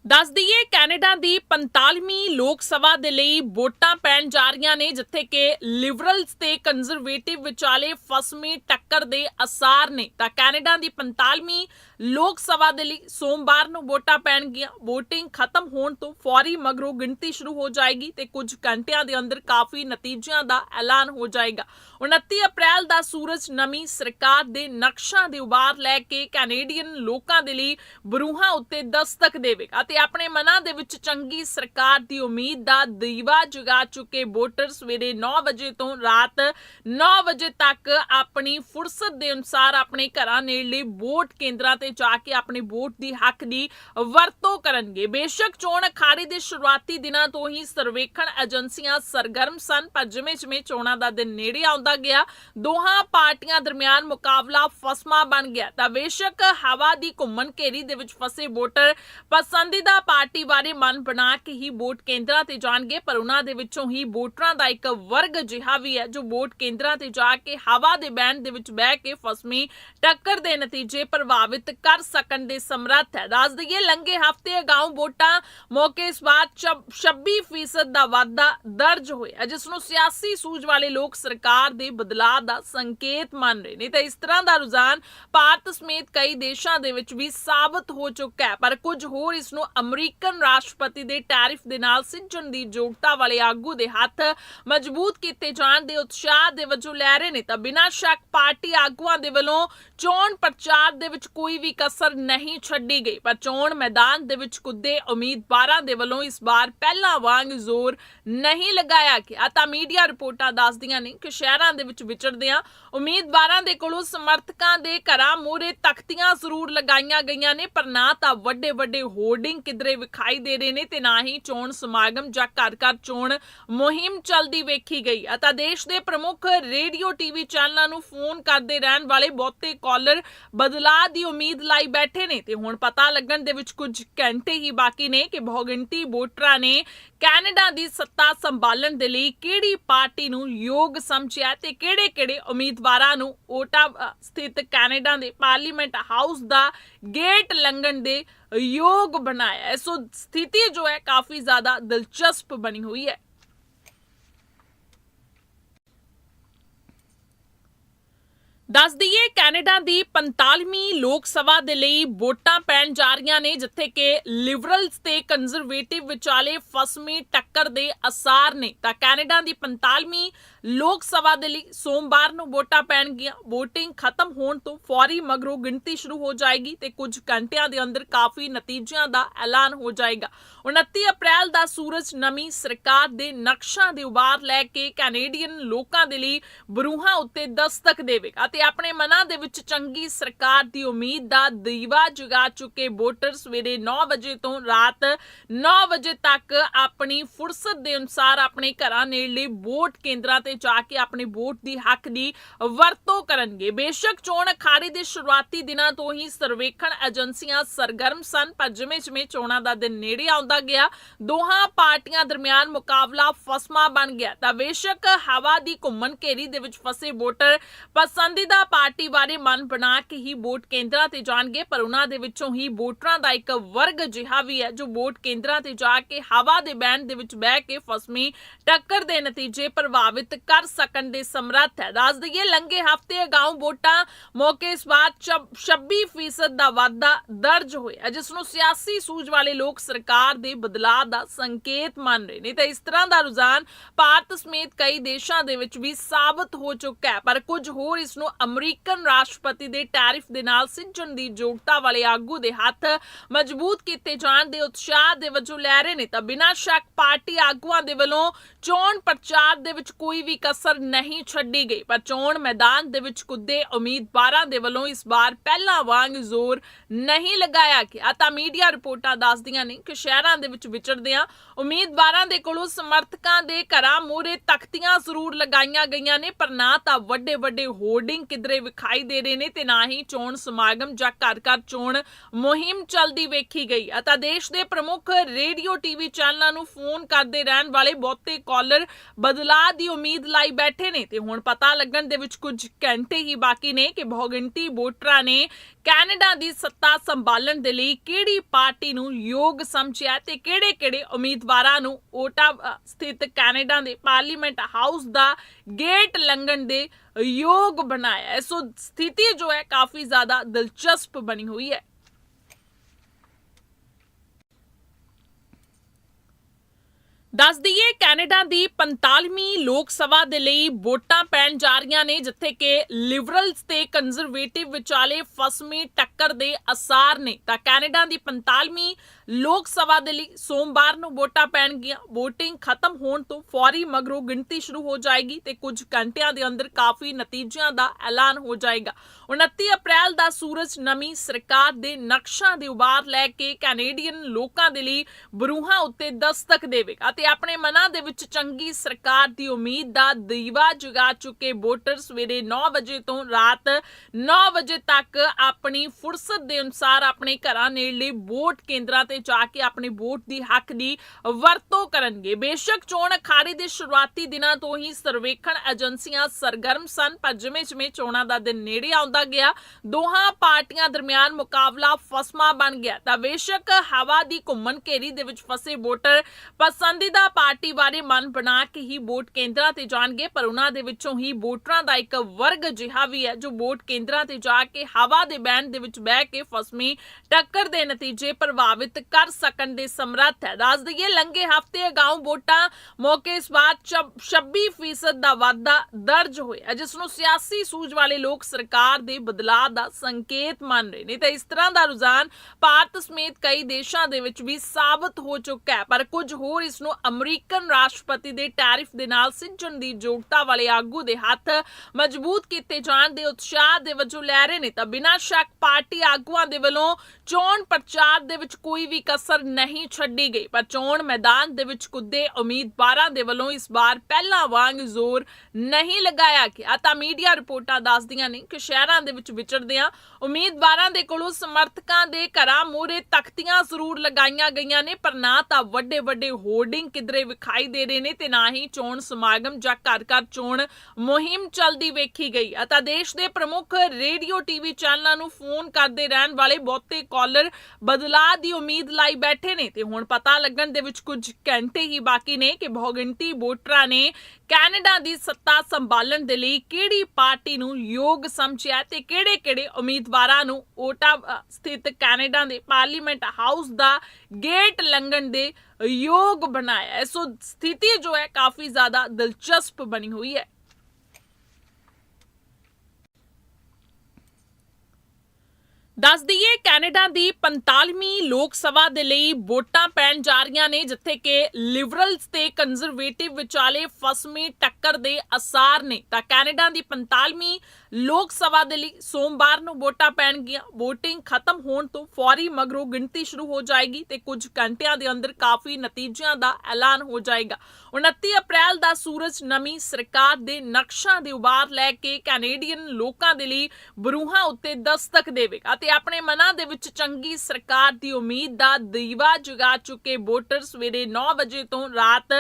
ਦੱਸ ਦਈਏ, ਕੈਨੇਡਾ ਦੀ 45ਵੀਂ ਲੋਕ ਸਭਾ ਦੇ ਲਈ ਵੋਟਾਂ ਪੈਣ ਜਾ ਰਹੀਆਂ ਨੇ, ਜਿੱਥੇ ਕਿ ਲਿਬਰਲਸ ਤੇ ਕੰਜ਼ਰਵੇਟਿਵ ਵਿਚਾਲੇ ਫਸਮੀ ਟੱਕਰ ਦੇ ਅਸਾਰ ਨੇ। ਤਾਂ ਕੈਨੇਡਾ ਦੀ 45ਵੀਂ ਲੋਕ ਸਭਾ ਦੇ ਲਈ ਸੋਮਵਾਰ ਨੂੰ ਵੋਟਾਂ ਪੈਣਗੀਆਂ। VOTING ਖਤਮ ਹੋਣ ਤੋਂ ਫੌਰੀ ਮਗਰੋਂ ਗਿਣਤੀ ਸ਼ੁਰੂ ਹੋ ਜਾਏਗੀ ਤੇ ਕੁਝ ਘੰਟਿਆਂ ਦੇ ਅੰਦਰ ਕਾਫੀ ਨਤੀਜਿਆਂ ਦਾ ਐਲਾਨ ਹੋ ਜਾਏਗਾ। 29 ਅਪ੍ਰੈਲ ਦਾ ਸੂਰਜ ਨਵੀਂ ਸਰਕਾਰ ਦੇ ਨਕਸ਼ਾਂ ਦੇ ਉਬਾਰ ਲੈ ਕੇ ਕੈਨੇਡੀਅਨ ਲੋਕਾਂ ਦੇ ਲਈ ਬਰੂਹਾਂ ਉੱਤੇ ਦਸਤਕ ਦੇਵੇਗਾ ਤੇ ਆਪਣੇ ਮਨਾਂ ਦੇ ਵਿੱਚ ਚੰਗੀ ਸਰਕਾਰ ਦੀ ਉਮੀਦ ਦਾ ਦੀਵਾ ਜਗਾ ਚੁੱਕੇ ਵੋਟਰ ਸਵੇਰੇ 9 ਵਜੇ ਤੋਂ ਰਾਤ 9 ਵਜੇ ਤੱਕ ਆਪਣੀ ਫੁਰਸਤ ਦੇ ਅਨੁਸਾਰ ਆਪਣੇ ਘਰਾਂ ਨੇੜਲੇ ਵੋਟ ਕੇਂਦਰਾਂ ਤੇ ਜਾ ਕੇ ਆਪਣੇ ਵੋਟ ਦੀ ਹੱਕ ਦੀ ਵਰਤੋਂ ਕਰਨਗੇ। ਬੇਸ਼ੱਕ ਚੋਣ ਅਖਾੜੇ ਦੇ ਸ਼ੁਰੂਆਤੀ ਦਿਨਾਂ ਤੋਂ ਹੀ ਸਰਵੇਖਣ ਏਜੰਸੀਆਂ ਸਰਗਰਮ ਸਨ, ਪਰ ਜਿਵੇਂ ਜਿਵੇਂ ਚੋਣਾਂ ਦਾ ਦਿਨ ਨੇੜੇ ਆਉਂਦਾ ਗਿਆ, ਦੋਹਾਂ ਪਾਰਟੀਆਂ ਦਰਮਿਆਨ ਮੁਕਾਬਲਾ ਫਸਮਾ ਬਣ ਗਿਆ। ਤਾਂ ਬੇਸ਼ੱਕ ਹਵਾ ਦੀ ਘੁੰਮਣ ਘੇਰੀ ਦੇ ਵਿੱਚ ਫਸੇ ਵੋਟਰ ਪਸੰਦੀਦਾ ਪਾਰਟੀ ਬਾਰੇ ਮਨ ਬਣਾ ਕੇ ਹੀ ਵੋਟ ਕੇਂਦਰਾਂ ਤੇ ਜਾਣਗੇ, ਪਰ ਉਹਨਾਂ ਦੇ ਵਿੱਚੋਂ ਹੀ ਵੋਟਰਾਂ ਦਾ ਇੱਕ ਵਰਗ ਅਜਿਹਾ ਵੀ ਹੈ, ਜੋ ਵੋਟ ਕੇਂਦਰਾਂ ਤੇ ਜਾ ਕੇ ਹਵਾ ਦੇ ਬੈਂਡ ਦੇ ਵਿੱਚ ਬਹਿ ਕੇ ਫਸਮੀ ਟੱਕਰ ਦੇ ਨਤੀਜੇ ਪ੍ਰਭਾਵਿਤ ਕਰ ਸਕਣ ਦੇ ਸਮਰੱਥ ਹੈ। ਦੱਸ ਦਈਏ, ਲੰਘੇ ਹਫ਼ਤੇ ਅਗਾਊਂ ਵੋਟਾਂ ਮੌਕੇ ਇਸ ਵਾਰ 26% ਦਾ ਵਾਧਾ ਦਰਜ ਹੋਇਆ, ਜਿਸ ਨੂੰ ਸਿਆਸੀ ਸੂਝ ਵਾਲੇ ਲੋਕ ਸਰਕਾਰ ਦੇ ਬਦਲਾਅ ਦਾ ਸੰਕੇਤ ਮੰਨ ਰਹੇ ਨੇ। ਤਾਂ ਇਸ ਤਰ੍ਹਾਂ ਦਾ ਰੁਝਾਨ ਭਾਰਤ ਸਮੇਤ ਕਈ ਦੇਸ਼ਾਂ ਦੇ ਵਿੱਚ ਵੀ ਸਾਬਤ ਹੋ ਚੁੱਕਾ ਹੈ। ਪਰ ਕੁਝ ਹੋਰ ਇਸ ਨੂੰ ਅਮਰੀਕਨ ਰਾਸ਼ਟਰਪਤੀ ਦੇ ਟੈਰਿਫ ਦੇ ਨਾਲ ਸਿੱਝਣ ਦੀ ਯੋਗਤਾ ਵਾਲੇ ਆਗੂ ਦੇ ਹੱਥ ਮਜ਼ਬੂਤ ਕੀਤੇ ਜਾਣ ਦੇ ਉਤਸ਼ਾਹ ਦੇ ਵਜੋਂ ਲੈ ਰਹੇ ਨੇ। ਤਾਂ ਬਿਨਾਂ ਸ਼ੱਕ ਪਾਰਟੀ ਆਗੂਆਂ ਦੇ ਵੱਲੋਂ ਚੋਣ ਪ੍ਰਚਾਰ ਦੇ ਵਿੱਚ ਕੋਈ ਵੀ ਕਸਰ ਨਹੀਂ ਛੱਡੀ ਗਈ, ਪਰ ਚੋਣ ਮੈਦਾਨ ਦੇ ਵਿੱਚ ਕੁੱਦੇ ਉਮੀਦਵਾਰਾਂ ਦੇ ਵੱਲੋਂ ਇਸ ਵਾਰ ਪਹਿਲਾਂ ਵਾਂਗ ਜ਼ੋਰ ਨਹੀਂ ਲਗਾਇਆ ਗਿਆ। ਤਾਂ ਮੀਡੀਆ ਰਿਪੋਰਟਾਂ ਦੱਸਦੀਆਂ ਨੇ ਕਿ ਸ਼ਹਿਰਾਂ ਦੇ ਵਿੱਚ ਵਿਚਰਦਿਆਂ ਉਮੀਦਵਾਰਾਂ ਦੇ ਕੋਲੋਂ ਸਮਰਥਕਾਂ ਦੇ ਘਰਾਂ ਮੂਹਰੇ ਤਖਤੀਆਂ ਜ਼ਰੂਰ ਲਗਾਈਆਂ ਗਈਆਂ ਨੇ, ਪਰ ਨਾ ਤਾਂ ਵੱਡੇ ਵੱਡੇ ਹੋਰਡਿੰਗ ਕਿਧਰੇ ਵਿਖਾਈ ਦੇ ਰਹੇ ਨੇ ਤੇ ਨਾ ਹੀ ਚੋਣ ਸਮਾਗਮ ਜਾਂ ਘਰ ਘਰ ਚੋਣ ਮੁਹਿੰਮ ਚੱਲਦੀ ਵੇਖੀ ਗਈ। ਅਤੇ ਦੇਸ਼ ਦੇ ਪ੍ਰਮੁੱਖ ਰੇਡੀਓ, ਟੀਵੀ ਚੈਨਲਾਂ ਨੂੰ ਫੋਨ ਕਰਦੇ ਰਹਿਣ ਵਾਲੇ ਬਹੁਤੇ ਕਾਲਰ ਬਦਲਾਅ ਦੀ ਉਮੀਦ ਲਾਈ ਬੈਠੇ ਨੇ ਤੇ ਹੁਣ ਪਤਾ ਲੱਗਣ ਦੇ ਵਿੱਚ ਕੁਝ ਘੰਟੇ ਹੀ ਬਾਕੀ ਨੇ ਕਿ ਬਹੁਗਿਣਤੀ ਵੋਟਰਾਂ ਨੇ ਕੈਨੇਡਾ ਦੀ ਸੱਤਾ ਸੰਭਾਲਣ ਦੇ ਲਈ ਕਿਹੜੀ ਪਾਰਟੀ ਨੂੰ ਯੋਗ ਸਮਝਿਆ ਤੇ ਕਿਹੜੇ-ਕਿਹੜੇ ਉਮੀਦਵਾਰਾਂ ਨੂੰ ਓਟਾ ਸਥਿਤ ਕੈਨੇਡਾ ਦੇ ਪਾਰਲੀਮੈਂਟ ਹਾਊਸ ਦਾ ਗੇਟ ਲੰਘਣ ਦੇ ਯੋਗ ਬਣਾਇਆ ਸੋ ਸਥਿਤੀ ਜੋ ਹੈ ਕਾਫੀ ਜ਼ਿਆਦਾ ਦਿਲਚਸਪ ਬਣੀ ਹੋਈ ਹੈ। ਦੱਸ ਦਈਏ, ਕੈਨੇਡਾ ਦੀ 45ਵੀਂ ਲੋਕ ਸਭਾ ਦੇ ਲਈ ਵੋਟਾਂ ਪੈਣ ਜਾ ਰਹੀਆਂ ਨੇ, ਜਿੱਥੇ ਕਿ ਲਿਬਰਲਸ ਤੇ ਕੰਜ਼ਰਵੇਟਿਵ ਵਿਚਾਲੇ ਫਸਵੀਂ ਟੱਕਰ ਦੇ ਅਸਾਰ ਨੇ। ਤਾਂ ਕੈਨੇਡਾ ਦੀ 45ਵੀਂ ਲੋਕ ਸਭਾ ਦੇ ਲਈ ਸੋਮਵਾਰ ਨੂੰ ਵੋਟਾਂ ਪੈਣਗੀਆਂ। VOTING ਖਤਮ ਹੋਣ ਤੋਂ ਫੌਰੀ ਮਗਰੋਂ ਗਿਣਤੀ ਸ਼ੁਰੂ ਹੋ ਜਾਏਗੀ ਤੇ ਕੁਝ ਘੰਟਿਆਂ ਦੇ ਅੰਦਰ ਕਾਫੀ ਨਤੀਜਿਆਂ ਦਾ ਐਲਾਨ ਹੋ ਜਾਏਗਾ। 29 ਅਪ੍ਰੈਲ ਦਾ ਸੂਰਜ ਨਵੀਂ ਸਰਕਾਰ ਦੇ ਨਕਸ਼ਾਂ ਦੇ ਉਬਾਰ ਲੈ ਕੇ ਕੈਨੇਡੀਅਨ ਲੋਕਾਂ ਦੇ ਲਈ ਬਰੂਹਾਂ ਉੱਤੇ ਦਸਤਕ ਦੇਵੇਗਾ। ਤੇ ਆਪਣੇ ਮਨਾਂ ਦੇ ਵਿੱਚ ਚੰਗੀ ਸਰਕਾਰ ਦੀ ਉਮੀਦ ਦਾ ਦੀਵਾ ਜਗਾ ਚੁੱਕੇ ਵੋਟਰ ਸਵੇਰੇ 9 ਵਜੇ ਤੋਂ ਰਾਤ 9 ਵਜੇ ਤੱਕ ਆਪਣੀ ਫੁਰਸਤ ਦੇ ਅਨੁਸਾਰ ਆਪਣੇ ਘਰਾਂ ਨੇੜਲੇ ਵੋਟ ਕੇਂਦਰਾਂ ਤੇ ਜਾ ਕੇ ਆਪਣੇ ਵੋਟ ਦੀ ਹੱਕ ਦੀ ਵਰਤੋਂ ਕਰਨਗੇ। ਬੇਸ਼ੱਕ ਚੋਣ ਅਖਾੜੇ ਦੇ ਸ਼ੁਰੂਆਤੀ ਦਿਨਾਂ ਤੋਂ ਹੀ ਸਰਵੇਖਣ ਏਜੰਸੀਆਂ ਸਰਗਰਮ ਸਨ, ਪਰ ਜਿਵੇਂ ਜਿਵੇਂ ਚੋਣਾਂ ਦਾ ਦਿਨ ਨੇੜੇ ਆਉਂਦਾ ਗਿਆ, ਦੋਹਾਂ ਪਾਰਟੀਆਂ ਦਰਮਿਆਨ ਮੁਕਾਬਲਾ ਫਸਮਾ ਬਣ ਗਿਆ। ਤਾਂ ਬੇਸ਼ੱਕ ਹਵਾ ਦੀ ਘੁੰਮਣ ਘੇਰੀ ਦੇ ਵਿੱਚ ਫਸੇ ਵੋਟਰ ਪਸੰਦੀਦਾ ਪਸੰਦੀਦਾ ਪਾਰਟੀ ਬਾਰੇ ਮਨ ਬਣਾ ਕੇ ਹੀ ਵੋਟ ਕੇਂਦਰਾਂ ਤੇ ਜਾਣਗੇ, ਪਰ ਉਹਨਾਂ ਦੇ ਵਿੱਚੋਂ ਹੀ ਵੋਟਰਾਂ ਦਾ ਇੱਕ ਵਰਗ ਅਜਿਹਾ ਵੀ ਹੈ, ਜੋ ਵੋਟ ਕੇਂਦਰਾਂ ਤੇ ਜਾ ਕੇ ਹਵਾ ਦੇ ਬੈਂਡ ਦੇ ਵਿੱਚ ਬਹਿ ਕੇ ਫਸਮੀ ਟੱਕਰ ਦੇ ਨਤੀਜੇ ਪ੍ਰਭਾਵਿਤ ਕਰ ਸਕਣ ਦੇ ਸਮਰੱਥ ਹੈ। ਦੱਸ ਦਈਏ, ਲੰਘੇ ਹਫ਼ਤੇ ਅਗਾਊਂ ਵੋਟਾਂ ਮੌਕੇ ਇਸ ਵਾਰ 26% ਦਾ ਵਾਧਾ ਦਰਜ ਹੋਇਆ ਜਿਸ ਨੂੰ ਸਿਆਸੀ ਸੂਝ ਵਾਲੇ ਲੋਕ ਸਰਕਾਰ ਦੇ ਬਦਲਾਅ ਦਾ ਸੰਕੇਤ ਮੰਨ ਰਹੇ ਨੇ। ਤਾਂ ਇਸ ਤਰ੍ਹਾਂ ਦਾ ਰੁਝਾਨ ਭਾਰਤ ਸਮੇਤ ਕਈ ਦੇਸ਼ਾਂ ਦੇ ਵਿੱਚ ਵੀ ਸਾਬਤ ਹੋ ਚੁੱਕਾ ਹੈ, ਪਰ ਕੁਝ ਹੋਰ ਇਸ ਨੂੰ ਅਮਰੀਕਨ ਰਾਸ਼ਟਰਪਤੀ ਦੇ ਟੈਰਿਫ ਦੇ ਨਾਲ ਸਿੱਝਣ ਦੀ ਯੋਗਤਾ ਵਾਲੇ ਆਗੂ ਦੇ ਹੱਥ ਮਜ਼ਬੂਤ ਕੀਤੇ ਜਾਣ ਦੇ ਉਤਸ਼ਾਹ ਦੇ ਵਜੋਂ ਲੈ ਰਹੇ ਨੇ। ਤਾਂ ਬਿਨਾਂ ਸ਼ੱਕ ਪਾਰਟੀ ਆਗੂਆਂ ਦੇ ਵੱਲੋਂ ਚੋਣ ਪ੍ਰਚਾਰ ਦੇ ਵਿੱਚ ਕੋਈ ਵੀ ਕਸਰ ਨਹੀਂ ਛੱਡੀ ਗਈ। ਪਰ ਚੋਣ ਮੈਦਾਨ ਦੇ ਵਿੱਚ ਕੁੱਦੇ ਉਮੀਦਵਾਰਾਂ ਦੇ ਵੱਲੋਂ ਇਸ ਵਾਰ ਪਹਿਲਾਂ ਵਾਂਗ ਜ਼ੋਰ ਨਹੀਂ ਲਗਾਇਆ ਗਿਆ। ਤਾਂ ਮੀਡੀਆ ਰਿਪੋਰਟਾਂ ਦੱਸਦੀਆਂ ਨੇ ਕਿ ਸ਼ਹਿਰਾਂ ਦੇ ਵਿੱਚ ਵਿਚਰਦਿਆਂ ਉਮੀਦਵਾਰਾਂ ਦੇ ਕੋਲੋਂ ਸਮਰਥਕਾਂ ਦੇ ਘਰਾਂ ਮੂਹਰੇ ਤਖਤੀਆਂ ਜ਼ਰੂਰ ਲਗਾਈਆਂ ਗਈਆਂ ਨੇ, ਪਰ ਨਾ ਤਾਂ ਵੱਡੇ ਵੱਡੇ ਹੋਰਡਿੰਗ ਕਿਧਰੇ ਵਿਖਾਈ ਦੇ ਰਹੇ ਨੇ ਤੇ ਨਾ ਹੀ ਚੋਣ ਸਮਾਗਮ ਜਾਂ ਘਰ ਘਰ ਚੋਣ ਮੁਹਿੰਮ ਚੱਲਦੀ ਵੇਖੀ ਗਈ। ਅਤੇ ਦੇਸ਼ ਦੇ ਪ੍ਰਮੁੱਖ ਰੇਡੀਓ, ਟੀਵੀ ਚੈਨਲਾਂ ਨੂੰ ਫੋਨ ਕਰਦੇ ਰਹਿਣ ਵਾਲੇ ਬਹੁਤੇ ਕਾਲਰ ਬਦਲਾਅ ਦੀ ਉਮੀਦ ਲਾਈ ਬੈਠੇ ਨੇ ਤੇ ਹੁਣ ਪਤਾ ਲੱਗਣ ਦੇ ਵਿੱਚ ਕੁਝ ਘੰਟੇ ਹੀ ਬਾਕੀ ਨੇ ਕਿ ਬਹੁਗਿਣਤੀ ਵੋਟਰਾਂ ਨੇ ਕੈਨੇਡਾ ਦੀ ਸੱਤਾ ਸੰਭਾਲਣ ਦੇ ਲਈ ਕਿਹੜੀ ਪਾਰਟੀ ਨੂੰ ਯੋਗ ਸਮਝਿਆ ਤੇ ਕਿਹੜੇ-ਕਿਹੜੇ ਉਮੀਦਵਾਰਾਂ ਨੂੰ ਓਟਾ ਸਥਿਤ ਕੈਨੇਡਾ ਦੇ ਪਾਰਲੀਮੈਂਟ ਹਾਊਸ ਦਾ ਗੇਟ ਲੰਘਣ ਦੇ ਯੋਗ ਬਣਾਇਆ? ਸੋ ਸਥਿਤੀ ਜੋ ਹੈ, ਕਾਫੀ ਜ਼ਿਆਦਾ ਦਿਲਚਸਪ ਬਣੀ ਹੋਈ ਹੈ। ਦੱਸ ਦਈਏ, ਕੈਨੇਡਾ ਦੀ 45ਵੀਂ ਲੋਕ ਸਭਾ ਦੇ ਲਈ ਵੋਟਾਂ ਪੈਣ ਜਾ ਰਹੀਆਂ ਨੇ, ਜਿੱਥੇ ਕਿ ਲਿਬਰਲਸ ਤੇ ਕੰਜ਼ਰਵੇਟਿਵ ਵਿਚਾਲੇ ਫਸਮੀ ਟੱਕਰ ਦੇ ਅਸਾਰ ਨੇ। ਤਾਂ ਕੈਨੇਡਾ ਦੀ 45ਵੀਂ ਲੋਕ ਸਭਾ ਦੇ ਲਈ ਸੋਮਵਾਰ ਨੂੰ ਵੋਟਾਂ ਪੈਣਗੀਆਂ। VOTING ਖਤਮ ਹੋਣ ਤੋਂ ਫੌਰੀ ਮਗਰੋਂ ਗਿਣਤੀ ਸ਼ੁਰੂ ਹੋ ਜਾਏਗੀ ਤੇ ਕੁਝ ਘੰਟਿਆਂ ਦੇ ਅੰਦਰ ਕਾਫੀ ਨਤੀਜਿਆਂ ਦਾ ਐਲਾਨ ਹੋ ਜਾਏਗਾ। 29 ਅਪ੍ਰੈਲ ਦਾ ਸੂਰਜ ਨਵੀਂ ਸਰਕਾਰ ਦੇ ਨਕਸ਼ਾਂ ਦੇ ਉਬਾਰ ਲੈ ਕੇ ਕੈਨੇਡੀਅਨ ਲੋਕਾਂ ਦੇ ਲਈ ਬਰੂਹਾਂ ਉੱਤੇ ਦਸਤਕ ਦੇਵੇਗਾ ਤੇ ਆਪਣੇ ਮਨਾਂ ਦੇ ਵਿੱਚ ਚੰਗੀ ਸਰਕਾਰ ਦੀ ਉਮੀਦ ਦਾ ਦੀਵਾ ਜਗਾ ਚੁੱਕੇ ਵੋਟਰ ਸਵੇਰੇ 9 ਵਜੇ ਤੋਂ ਰਾਤ 9 ਵਜੇ ਤੱਕ ਆਪਣੀ ਫੁਰਸਤ ਦੇ ਅਨੁਸਾਰ ਆਪਣੇ ਘਰਾਂ ਨੇੜਲੇ ਵੋਟ ਕੇਂਦਰਾਂ ਤੇ ਜਾ ਕੇ ਆਪਣੇ ਵੋਟ ਦੀ ਹੱਕ ਦੀ ਵਰਤੋਂ ਕਰਨਗੇ। ਬੇਸ਼ੱਕ ਚੋਣ ਅਖਾੜੇ ਦੇ ਸ਼ੁਰੂਆਤੀ ਦਿਨਾਂ ਤੋਂ ਹੀ ਸਰਵੇਖਣ ਏਜੰਸੀਆਂ ਸਰਗਰਮ ਸਨ, ਪਰ ਜਿਵੇਂ ਜਿਵੇਂ ਚੋਣਾਂ ਦਾ ਦਿਨ ਨੇੜੇ ਆਉਂਦਾ ਗਿਆ, ਦੋਹਾਂ ਪਾਰਟੀਆਂ ਦਰਮਿਆਨ ਮੁਕਾਬਲਾ ਫਸਮਾ ਬਣ ਗਿਆ। ਤਾਂ ਬੇਸ਼ੱਕ ਹਵਾ ਦੀ ਘੁੰਮਣ ਘੇਰੀ ਦੇ ਵਿੱਚ ਫਸੇ ਵੋਟਰ ਪਸੰਦੀਦਾ ਪਾਰਟੀ ਬਾਰੇ ਮਨ ਬਣਾ ਕੇ ਹੀ ਵੋਟ ਕੇਂਦਰਾਂ ਤੇ ਜਾਣਗੇ, ਪਰ ਉਹਨਾਂ ਦੇ ਵਿੱਚੋਂ ਹੀ ਵੋਟਰਾਂ ਦਾ ਇੱਕ ਵਰਗ ਅਜਿਹਾ ਵੀ ਹੈ, ਜੋ ਵੋਟ ਕੇਂਦਰਾਂ ਤੇ ਜਾ ਕੇ ਹਵਾ ਦੇ ਬੈਂਡ ਦੇ ਵਿੱਚ ਬਹਿ ਕੇ ਫਸਮੀ ਟੱਕਰ ਦੇ ਨਤੀਜੇ ਪ੍ਰਭਾਵਿਤ ਕਰ ਸਕਣ ਦੇ ਸਮਰੱਥ ਹੈ। ਦੱਸ ਦਈਏ, ਲੰਘੇ ਹਫ਼ਤੇ ਅਗਾਊਂ ਵੋਟਾਂ ਮੌਕੇ ਇਸ ਵਾਰ 26% ਦਾ ਵਾਧਾ ਦਰਜ ਹੋਇਆ, ਜਿਸ ਨੂੰ ਸਿਆਸੀ ਸੂਝ ਵਾਲੇ ਲੋਕ ਸਰਕਾਰ ਦੇ ਬਦਲਾਅ ਦਾ ਸੰਕੇਤ ਮੰਨ ਰਹੇ ਨੇ। ਤਾਂ ਇਸ ਤਰ੍ਹਾਂ ਦਾ ਰੁਝਾਨ ਭਾਰਤ ਸਮੇਤ ਕਈ ਦੇਸ਼ਾਂ ਦੇ ਵਿੱਚ ਵੀ ਸਾਬਤ ਹੋ ਚੁੱਕਾ ਹੈ, ਪਰ ਕੁਝ ਹੋਰ ਇਸ ਨੂੰ ਅਮਰੀਕਨ ਰਾਸ਼ਟਰਪਤੀ ਦੇ ਟੈਰਿਫ ਦੇ ਨਾਲ ਸਿੱਝਣ ਦੀ ਯੋਗਤਾ ਵਾਲੇ ਆਗੂ ਦੇ ਹੱਥ ਮਜ਼ਬੂਤ ਕੀਤੇ ਜਾਣ ਦੇ ਉਤਸ਼ਾਹ ਦੇ ਵਜੋਂ ਲੈ ਰਹੇ ਨੇ। ਤਾਂ ਬਿਨਾਂ ਸ਼ੱਕ ਪਾਰਟੀ ਆਗੂਆਂ ਦੇ ਵੱਲੋਂ ਚੋਣ ਪ੍ਰਚਾਰ ਦੇ ਵਿੱਚ ਕੋਈ ਵੀ ਕਸਰ ਨਹੀਂ ਛੱਡੀ ਗਈ, ਪਰ ਚੋਣ ਮੈਦਾਨ ਦੇ ਵਿੱਚ ਕੁੱਦੇ ਉਮੀਦਵਾਰਾਂ ਦੇ ਵੱਲੋਂ ਇਸ ਵਾਰ ਪਹਿਲਾਂ ਵਾਂਗ ਜ਼ੋਰ ਨਹੀਂ ਲਗਾਇਆ ਗਿਆ। ਤਾਂ ਮੀਡੀਆ ਰਿਪੋਰਟਾਂ ਦੱਸਦੀਆਂ ਨੇ ਕਿ ਸ਼ਹਿਰਾਂ ਦੇ ਵਿੱਚ ਵਿਚਰਦਿਆਂ ਉਮੀਦਵਾਰਾਂ ਦੇ ਕੋਲੋਂ ਸਮਰਥਕਾਂ ਦੇ ਘਰਾਂ ਮੂਹਰੇ ਤਖਤੀਆਂ ਜ਼ਰੂਰ ਲਗਾਈਆਂ ਗਈਆਂ ਨੇ, ਪਰ ਨਾ ਤਾਂ ਵੱਡੇ ਵੱਡੇ ਹੋਰਡਿੰਗ ਕਿਧਰੇ ਵਿਖਾਈ ਦੇ ਰਹੇ ਨੇ ਤੇ ਨਾ ਹੀ ਚੋਣ ਸਮਾਗਮ ਜਾਂ ਘਰ ਘਰ ਚੋਣ ਮੁਹਿੰਮ ਚੱਲਦੀ ਵੇਖੀ ਗਈ। ਅਤੇ ਦੇਸ਼ ਦੇ ਪ੍ਰਮੁੱਖ ਰੇਡੀਓ, ਟੀਵੀ ਚੈਨਲਾਂ ਨੂੰ ਫੋਨ ਕਰਦੇ ਰਹਿਣ ਵਾਲੇ ਬਹੁਤੇ ਕਾਲਰ ਬਦਲਾਅ ਦੀ ਉਮੀਦ ਲਾਈ ਬੈਠੇ ਨੇ ਤੇ ਹੁਣ ਪਤਾ ਲੱਗਣ ਦੇ ਵਿੱਚ ਕੁਝ ਘੰਟੇ ਹੀ ਬਾਕੀ ਨੇ ਕਿ ਬਹੁਗਿਣਤੀ ਵੋਟਰਾਂ ਨੇ ਕੈਨੇਡਾ ਦੀ ਸੱਤਾ ਸੰਭਾਲਣ ਦੇ ਲਈ ਕਿਹੜੀ ਪਾਰਟੀ ਨੂੰ ਯੋਗ ਸਮਝਿਆ ਤੇ ਕਿਹੜੇ-ਕਿਹੜੇ ਉਮੀਦਵਾਰਾਂ ਨੂੰ ਓਟਾ ਸਥਿਤ ਕੈਨੇਡਾ ਦੇ ਪਾਰਲੀਮੈਂਟ ਹਾਊਸ ਦਾ ਗੇਟ ਲੰਘਣ ਦੇ ਯੋਗ ਬਣਾਇਆ ਸੋ ਸਥਿਤੀ ਜੋ ਹੈ ਕਾਫੀ ਜ਼ਿਆਦਾ ਦਿਲਚਸਪ ਬਣੀ ਹੋਈ ਹੈ। ਦੱਸ ਦਈਏ, ਕੈਨੇਡਾ ਦੀ 45ਵੀਂ ਲੋਕ ਸਭਾ ਦੇ ਲਈ ਵੋਟਾਂ ਪੈਣ ਜਾ ਰਹੀਆਂ ਨੇ, ਜਿੱਥੇ ਕਿ ਲਿਬਰਲਸ ਤੇ ਕੰਜ਼ਰਵੇਟਿਵ ਵਿਚਾਲੇ ਫਸਮੀ ਟੱਕਰ ਦੇ ਅਸਾਰ ਨੇ। ਤਾਂ ਕੈਨੇਡਾ ਦੀ 45ਵੀਂ ਲੋਕ ਸਭਾ ਦੇ ਲਈ ਸੋਮਵਾਰ ਨੂੰ ਵੋਟਾਂ ਪੈਣਗੀਆਂ। VOTING ਖਤਮ ਹੋਣ ਤੋਂ ਫੌਰੀ ਮਗਰੋਂ ਗਿਣਤੀ ਸ਼ੁਰੂ ਹੋ ਜਾਏਗੀ ਤੇ ਕੁਝ ਘੰਟਿਆਂ ਦੇ ਅੰਦਰ ਕਾਫੀ ਨਤੀਜਿਆਂ ਦਾ ਐਲਾਨ ਹੋ ਜਾਏਗਾ। 29 ਅਪ੍ਰੈਲ ਦਾ ਸੂਰਜ ਨਵੀਂ ਸਰਕਾਰ ਦੇ ਨਕਸ਼ਾਂ ਦੇ ਉਬਾਰ ਲੈ ਕੇ ਕੈਨੇਡੀਅਨ ਲੋਕਾਂ ਦੇ ਲਈ ਬਰੂਹਾਂ ਉੱਤੇ ਦਸਤਕ ਦੇਵੇਗਾ ਤੇ ਤੇ ਆਪਣੇ ਮਨਾਂ ਦੇ ਵਿੱਚ ਚੰਗੀ ਸਰਕਾਰ ਦੀ ਉਮੀਦ ਦਾ ਦੀਵਾ ਜਗਾ ਚੁੱਕੇ ਵੋਟਰ ਸਵੇਰੇ 9 ਵਜੇ ਤੋਂ ਰਾਤ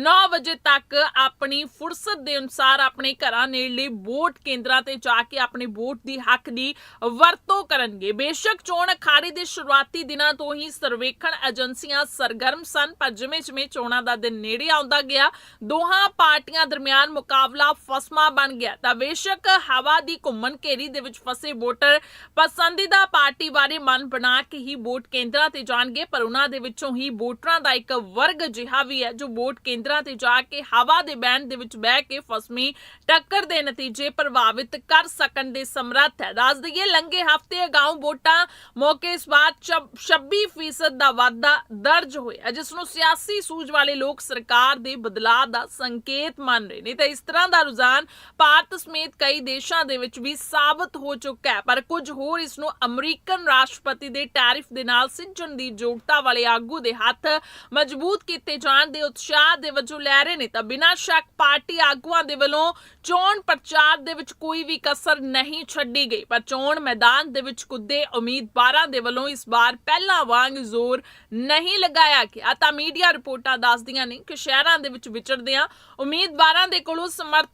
9 ਵਜੇ ਤੱਕ ਆਪਣੀ ਫੁਰਸਤ ਦੇ ਅਨੁਸਾਰ ਆਪਣੇ ਘਰਾਂ ਨੇੜਲੇ ਵੋਟ ਕੇਂਦਰਾਂ ਤੇ ਜਾ ਕੇ ਆਪਣੇ ਵੋਟ ਦੀ ਹੱਕ ਦੀ ਵਰਤੋਂ ਕਰਨਗੇ। ਬੇਸ਼ੱਕ ਚੋਣ ਅਖਾੜੇ ਦੇ ਸ਼ੁਰੂਆਤੀ ਦਿਨਾਂ ਤੋਂ ਹੀ ਸਰਵੇਖਣ ਏਜੰਸੀਆਂ ਸਰਗਰਮ ਸਨ, ਪਰ ਜਿਵੇਂ ਜਿਵੇਂ ਚੋਣਾਂ ਦਾ ਦਿਨ ਨੇੜੇ ਆਉਂਦਾ ਗਿਆ, ਦੋਹਾਂ ਪਾਰਟੀਆਂ ਦਰਮਿਆਨ ਮੁਕਾਬਲਾ ਫਸਮਾ ਬਣ ਗਿਆ। ਤਾਂ ਬੇਸ਼ੱਕ ਹਵਾ ਦੀ ਘੁੰਮਣ ਘੇਰੀ ਦੇ ਵਿੱਚ ਫਸੇ ਵੋਟਰ ਪਸੰਦੀਦਾ ਪਾਰਟੀ ਬਾਰੇ ਮਨ ਬਣਾ ਕੇ ਹੀ ਵੋਟ ਕੇਂਦਰਾਂ ਤੇ ਜਾਣਗੇ, ਪਰ ਉਹਨਾਂ ਦੇ ਵਿੱਚੋਂ ਹੀ ਵੋਟਰਾਂ ਦਾ ਇੱਕ ਵਰਗ ਅਜਿਹਾ ਵੀ ਹੈ, ਜੋ ਵੋਟ ਕੇਂਦਰਾਂ ਤੇ ਜਾ ਕੇ ਹਵਾ ਦੇ ਬੈਂਡ ਦੇ ਵਿੱਚ ਬਹਿ ਕੇ ਫਸਮੀ ਟੱਕਰ ਦੇ ਨਤੀਜੇ ਪ੍ਰਭਾਵਿਤ ਕਰ ਸਕਣ ਦੇ ਸਮਰੱਥ ਹੈ। ਦੱਸ ਦਈਏ ਲੰਘੇ ਹਫ਼ਤੇ ਅਗਾਊਂ ਵੋਟਾਂ ਮੌਕੇ ਇਸ ਵਾਰ 26% ਦਾ ਵਾਧਾ ਦਰਜ ਹੋਇਆ ਜਿਸ ਨੂੰ ਸਿਆਸੀ ਸੂਝ ਵਾਲੇ ਲੋਕ ਸਰਕਾਰ ਦੇ ਬਦਲਾਅ ਦਾ ਸੰਕੇਤ ਮੰਨ ਰਹੇ ਨੇ। ਤਾਂ ਇਸ ਤਰ੍ਹਾਂ ਦਾ ਰੁਝਾਨ ਭਾਰਤ ਸਮੇਤ ਕਈ ਦੇਸ਼ਾਂ ਦੇ ਵਿੱਚ ਵੀ ਸਾਬਤ ਹੋ ਚੁੱਕਾ ਹੈ, ਪਰ ਕੁਝ ਹੋਰ ਇਸ ਨੂੰ ਅਮਰੀਕਨ ਰਾਸ਼ਟਰਪਤੀ ਦੇ ਟੈਰਿਫ ਦੇ ਨਾਲ ਸਿੱਝਣ ਦੀ ਯੋਗਤਾ ਵਾਲੇ ਆਗੂ ਦੇ ਹੱਥ ਮਜ਼ਬੂਤ ਕੀਤੇ ਜਾਣ ਦੇ ਉਤਸ਼ਾਹ ਦੇ ਵਜੋਂ ਲੈ ਰਹੇ ਨੇ। ਤਾਂ ਬਿਨਾਂ ਸ਼ੱਕ ਪਾਰਟੀ ਆਗੂਆਂ ਦੇ ਵੱਲੋਂ ਚੋਣ ਪ੍ਰਚਾਰ ਦੇ ਵਿੱਚ ਕੋਈ ਵੀ ਕਸਰ ਨਹੀਂ ਛੱਡੀ ਗਈ, ਪਰ ਚੋਣ ਮੈਦਾਨ ਦੇ ਵਿੱਚ ਕੁੱਦੇ ਉਮੀਦਵਾਰਾਂ ਦੇ ਵੱਲੋਂ ਇਸ ਵਾਰ ਪਹਿਲਾਂ ਵਾਂਗ ਜ਼ੋਰ ਨਹੀਂ ਲਗਾਇਆ ਗਿਆ। ਤਾਂ ਮੀਡੀਆ ਰਿਪੋਰਟਾਂ ਦੱਸਦੀਆਂ ਨੇ ਕਿ ਸ਼ਹਿਰਾਂ ਦੇ ਵਿੱਚ ਵਿਚਰਦਿਆਂ ਉਮੀਦਵਾਰਾਂ ਦੇ ਕੋਲੋਂ ਸਮਰਥ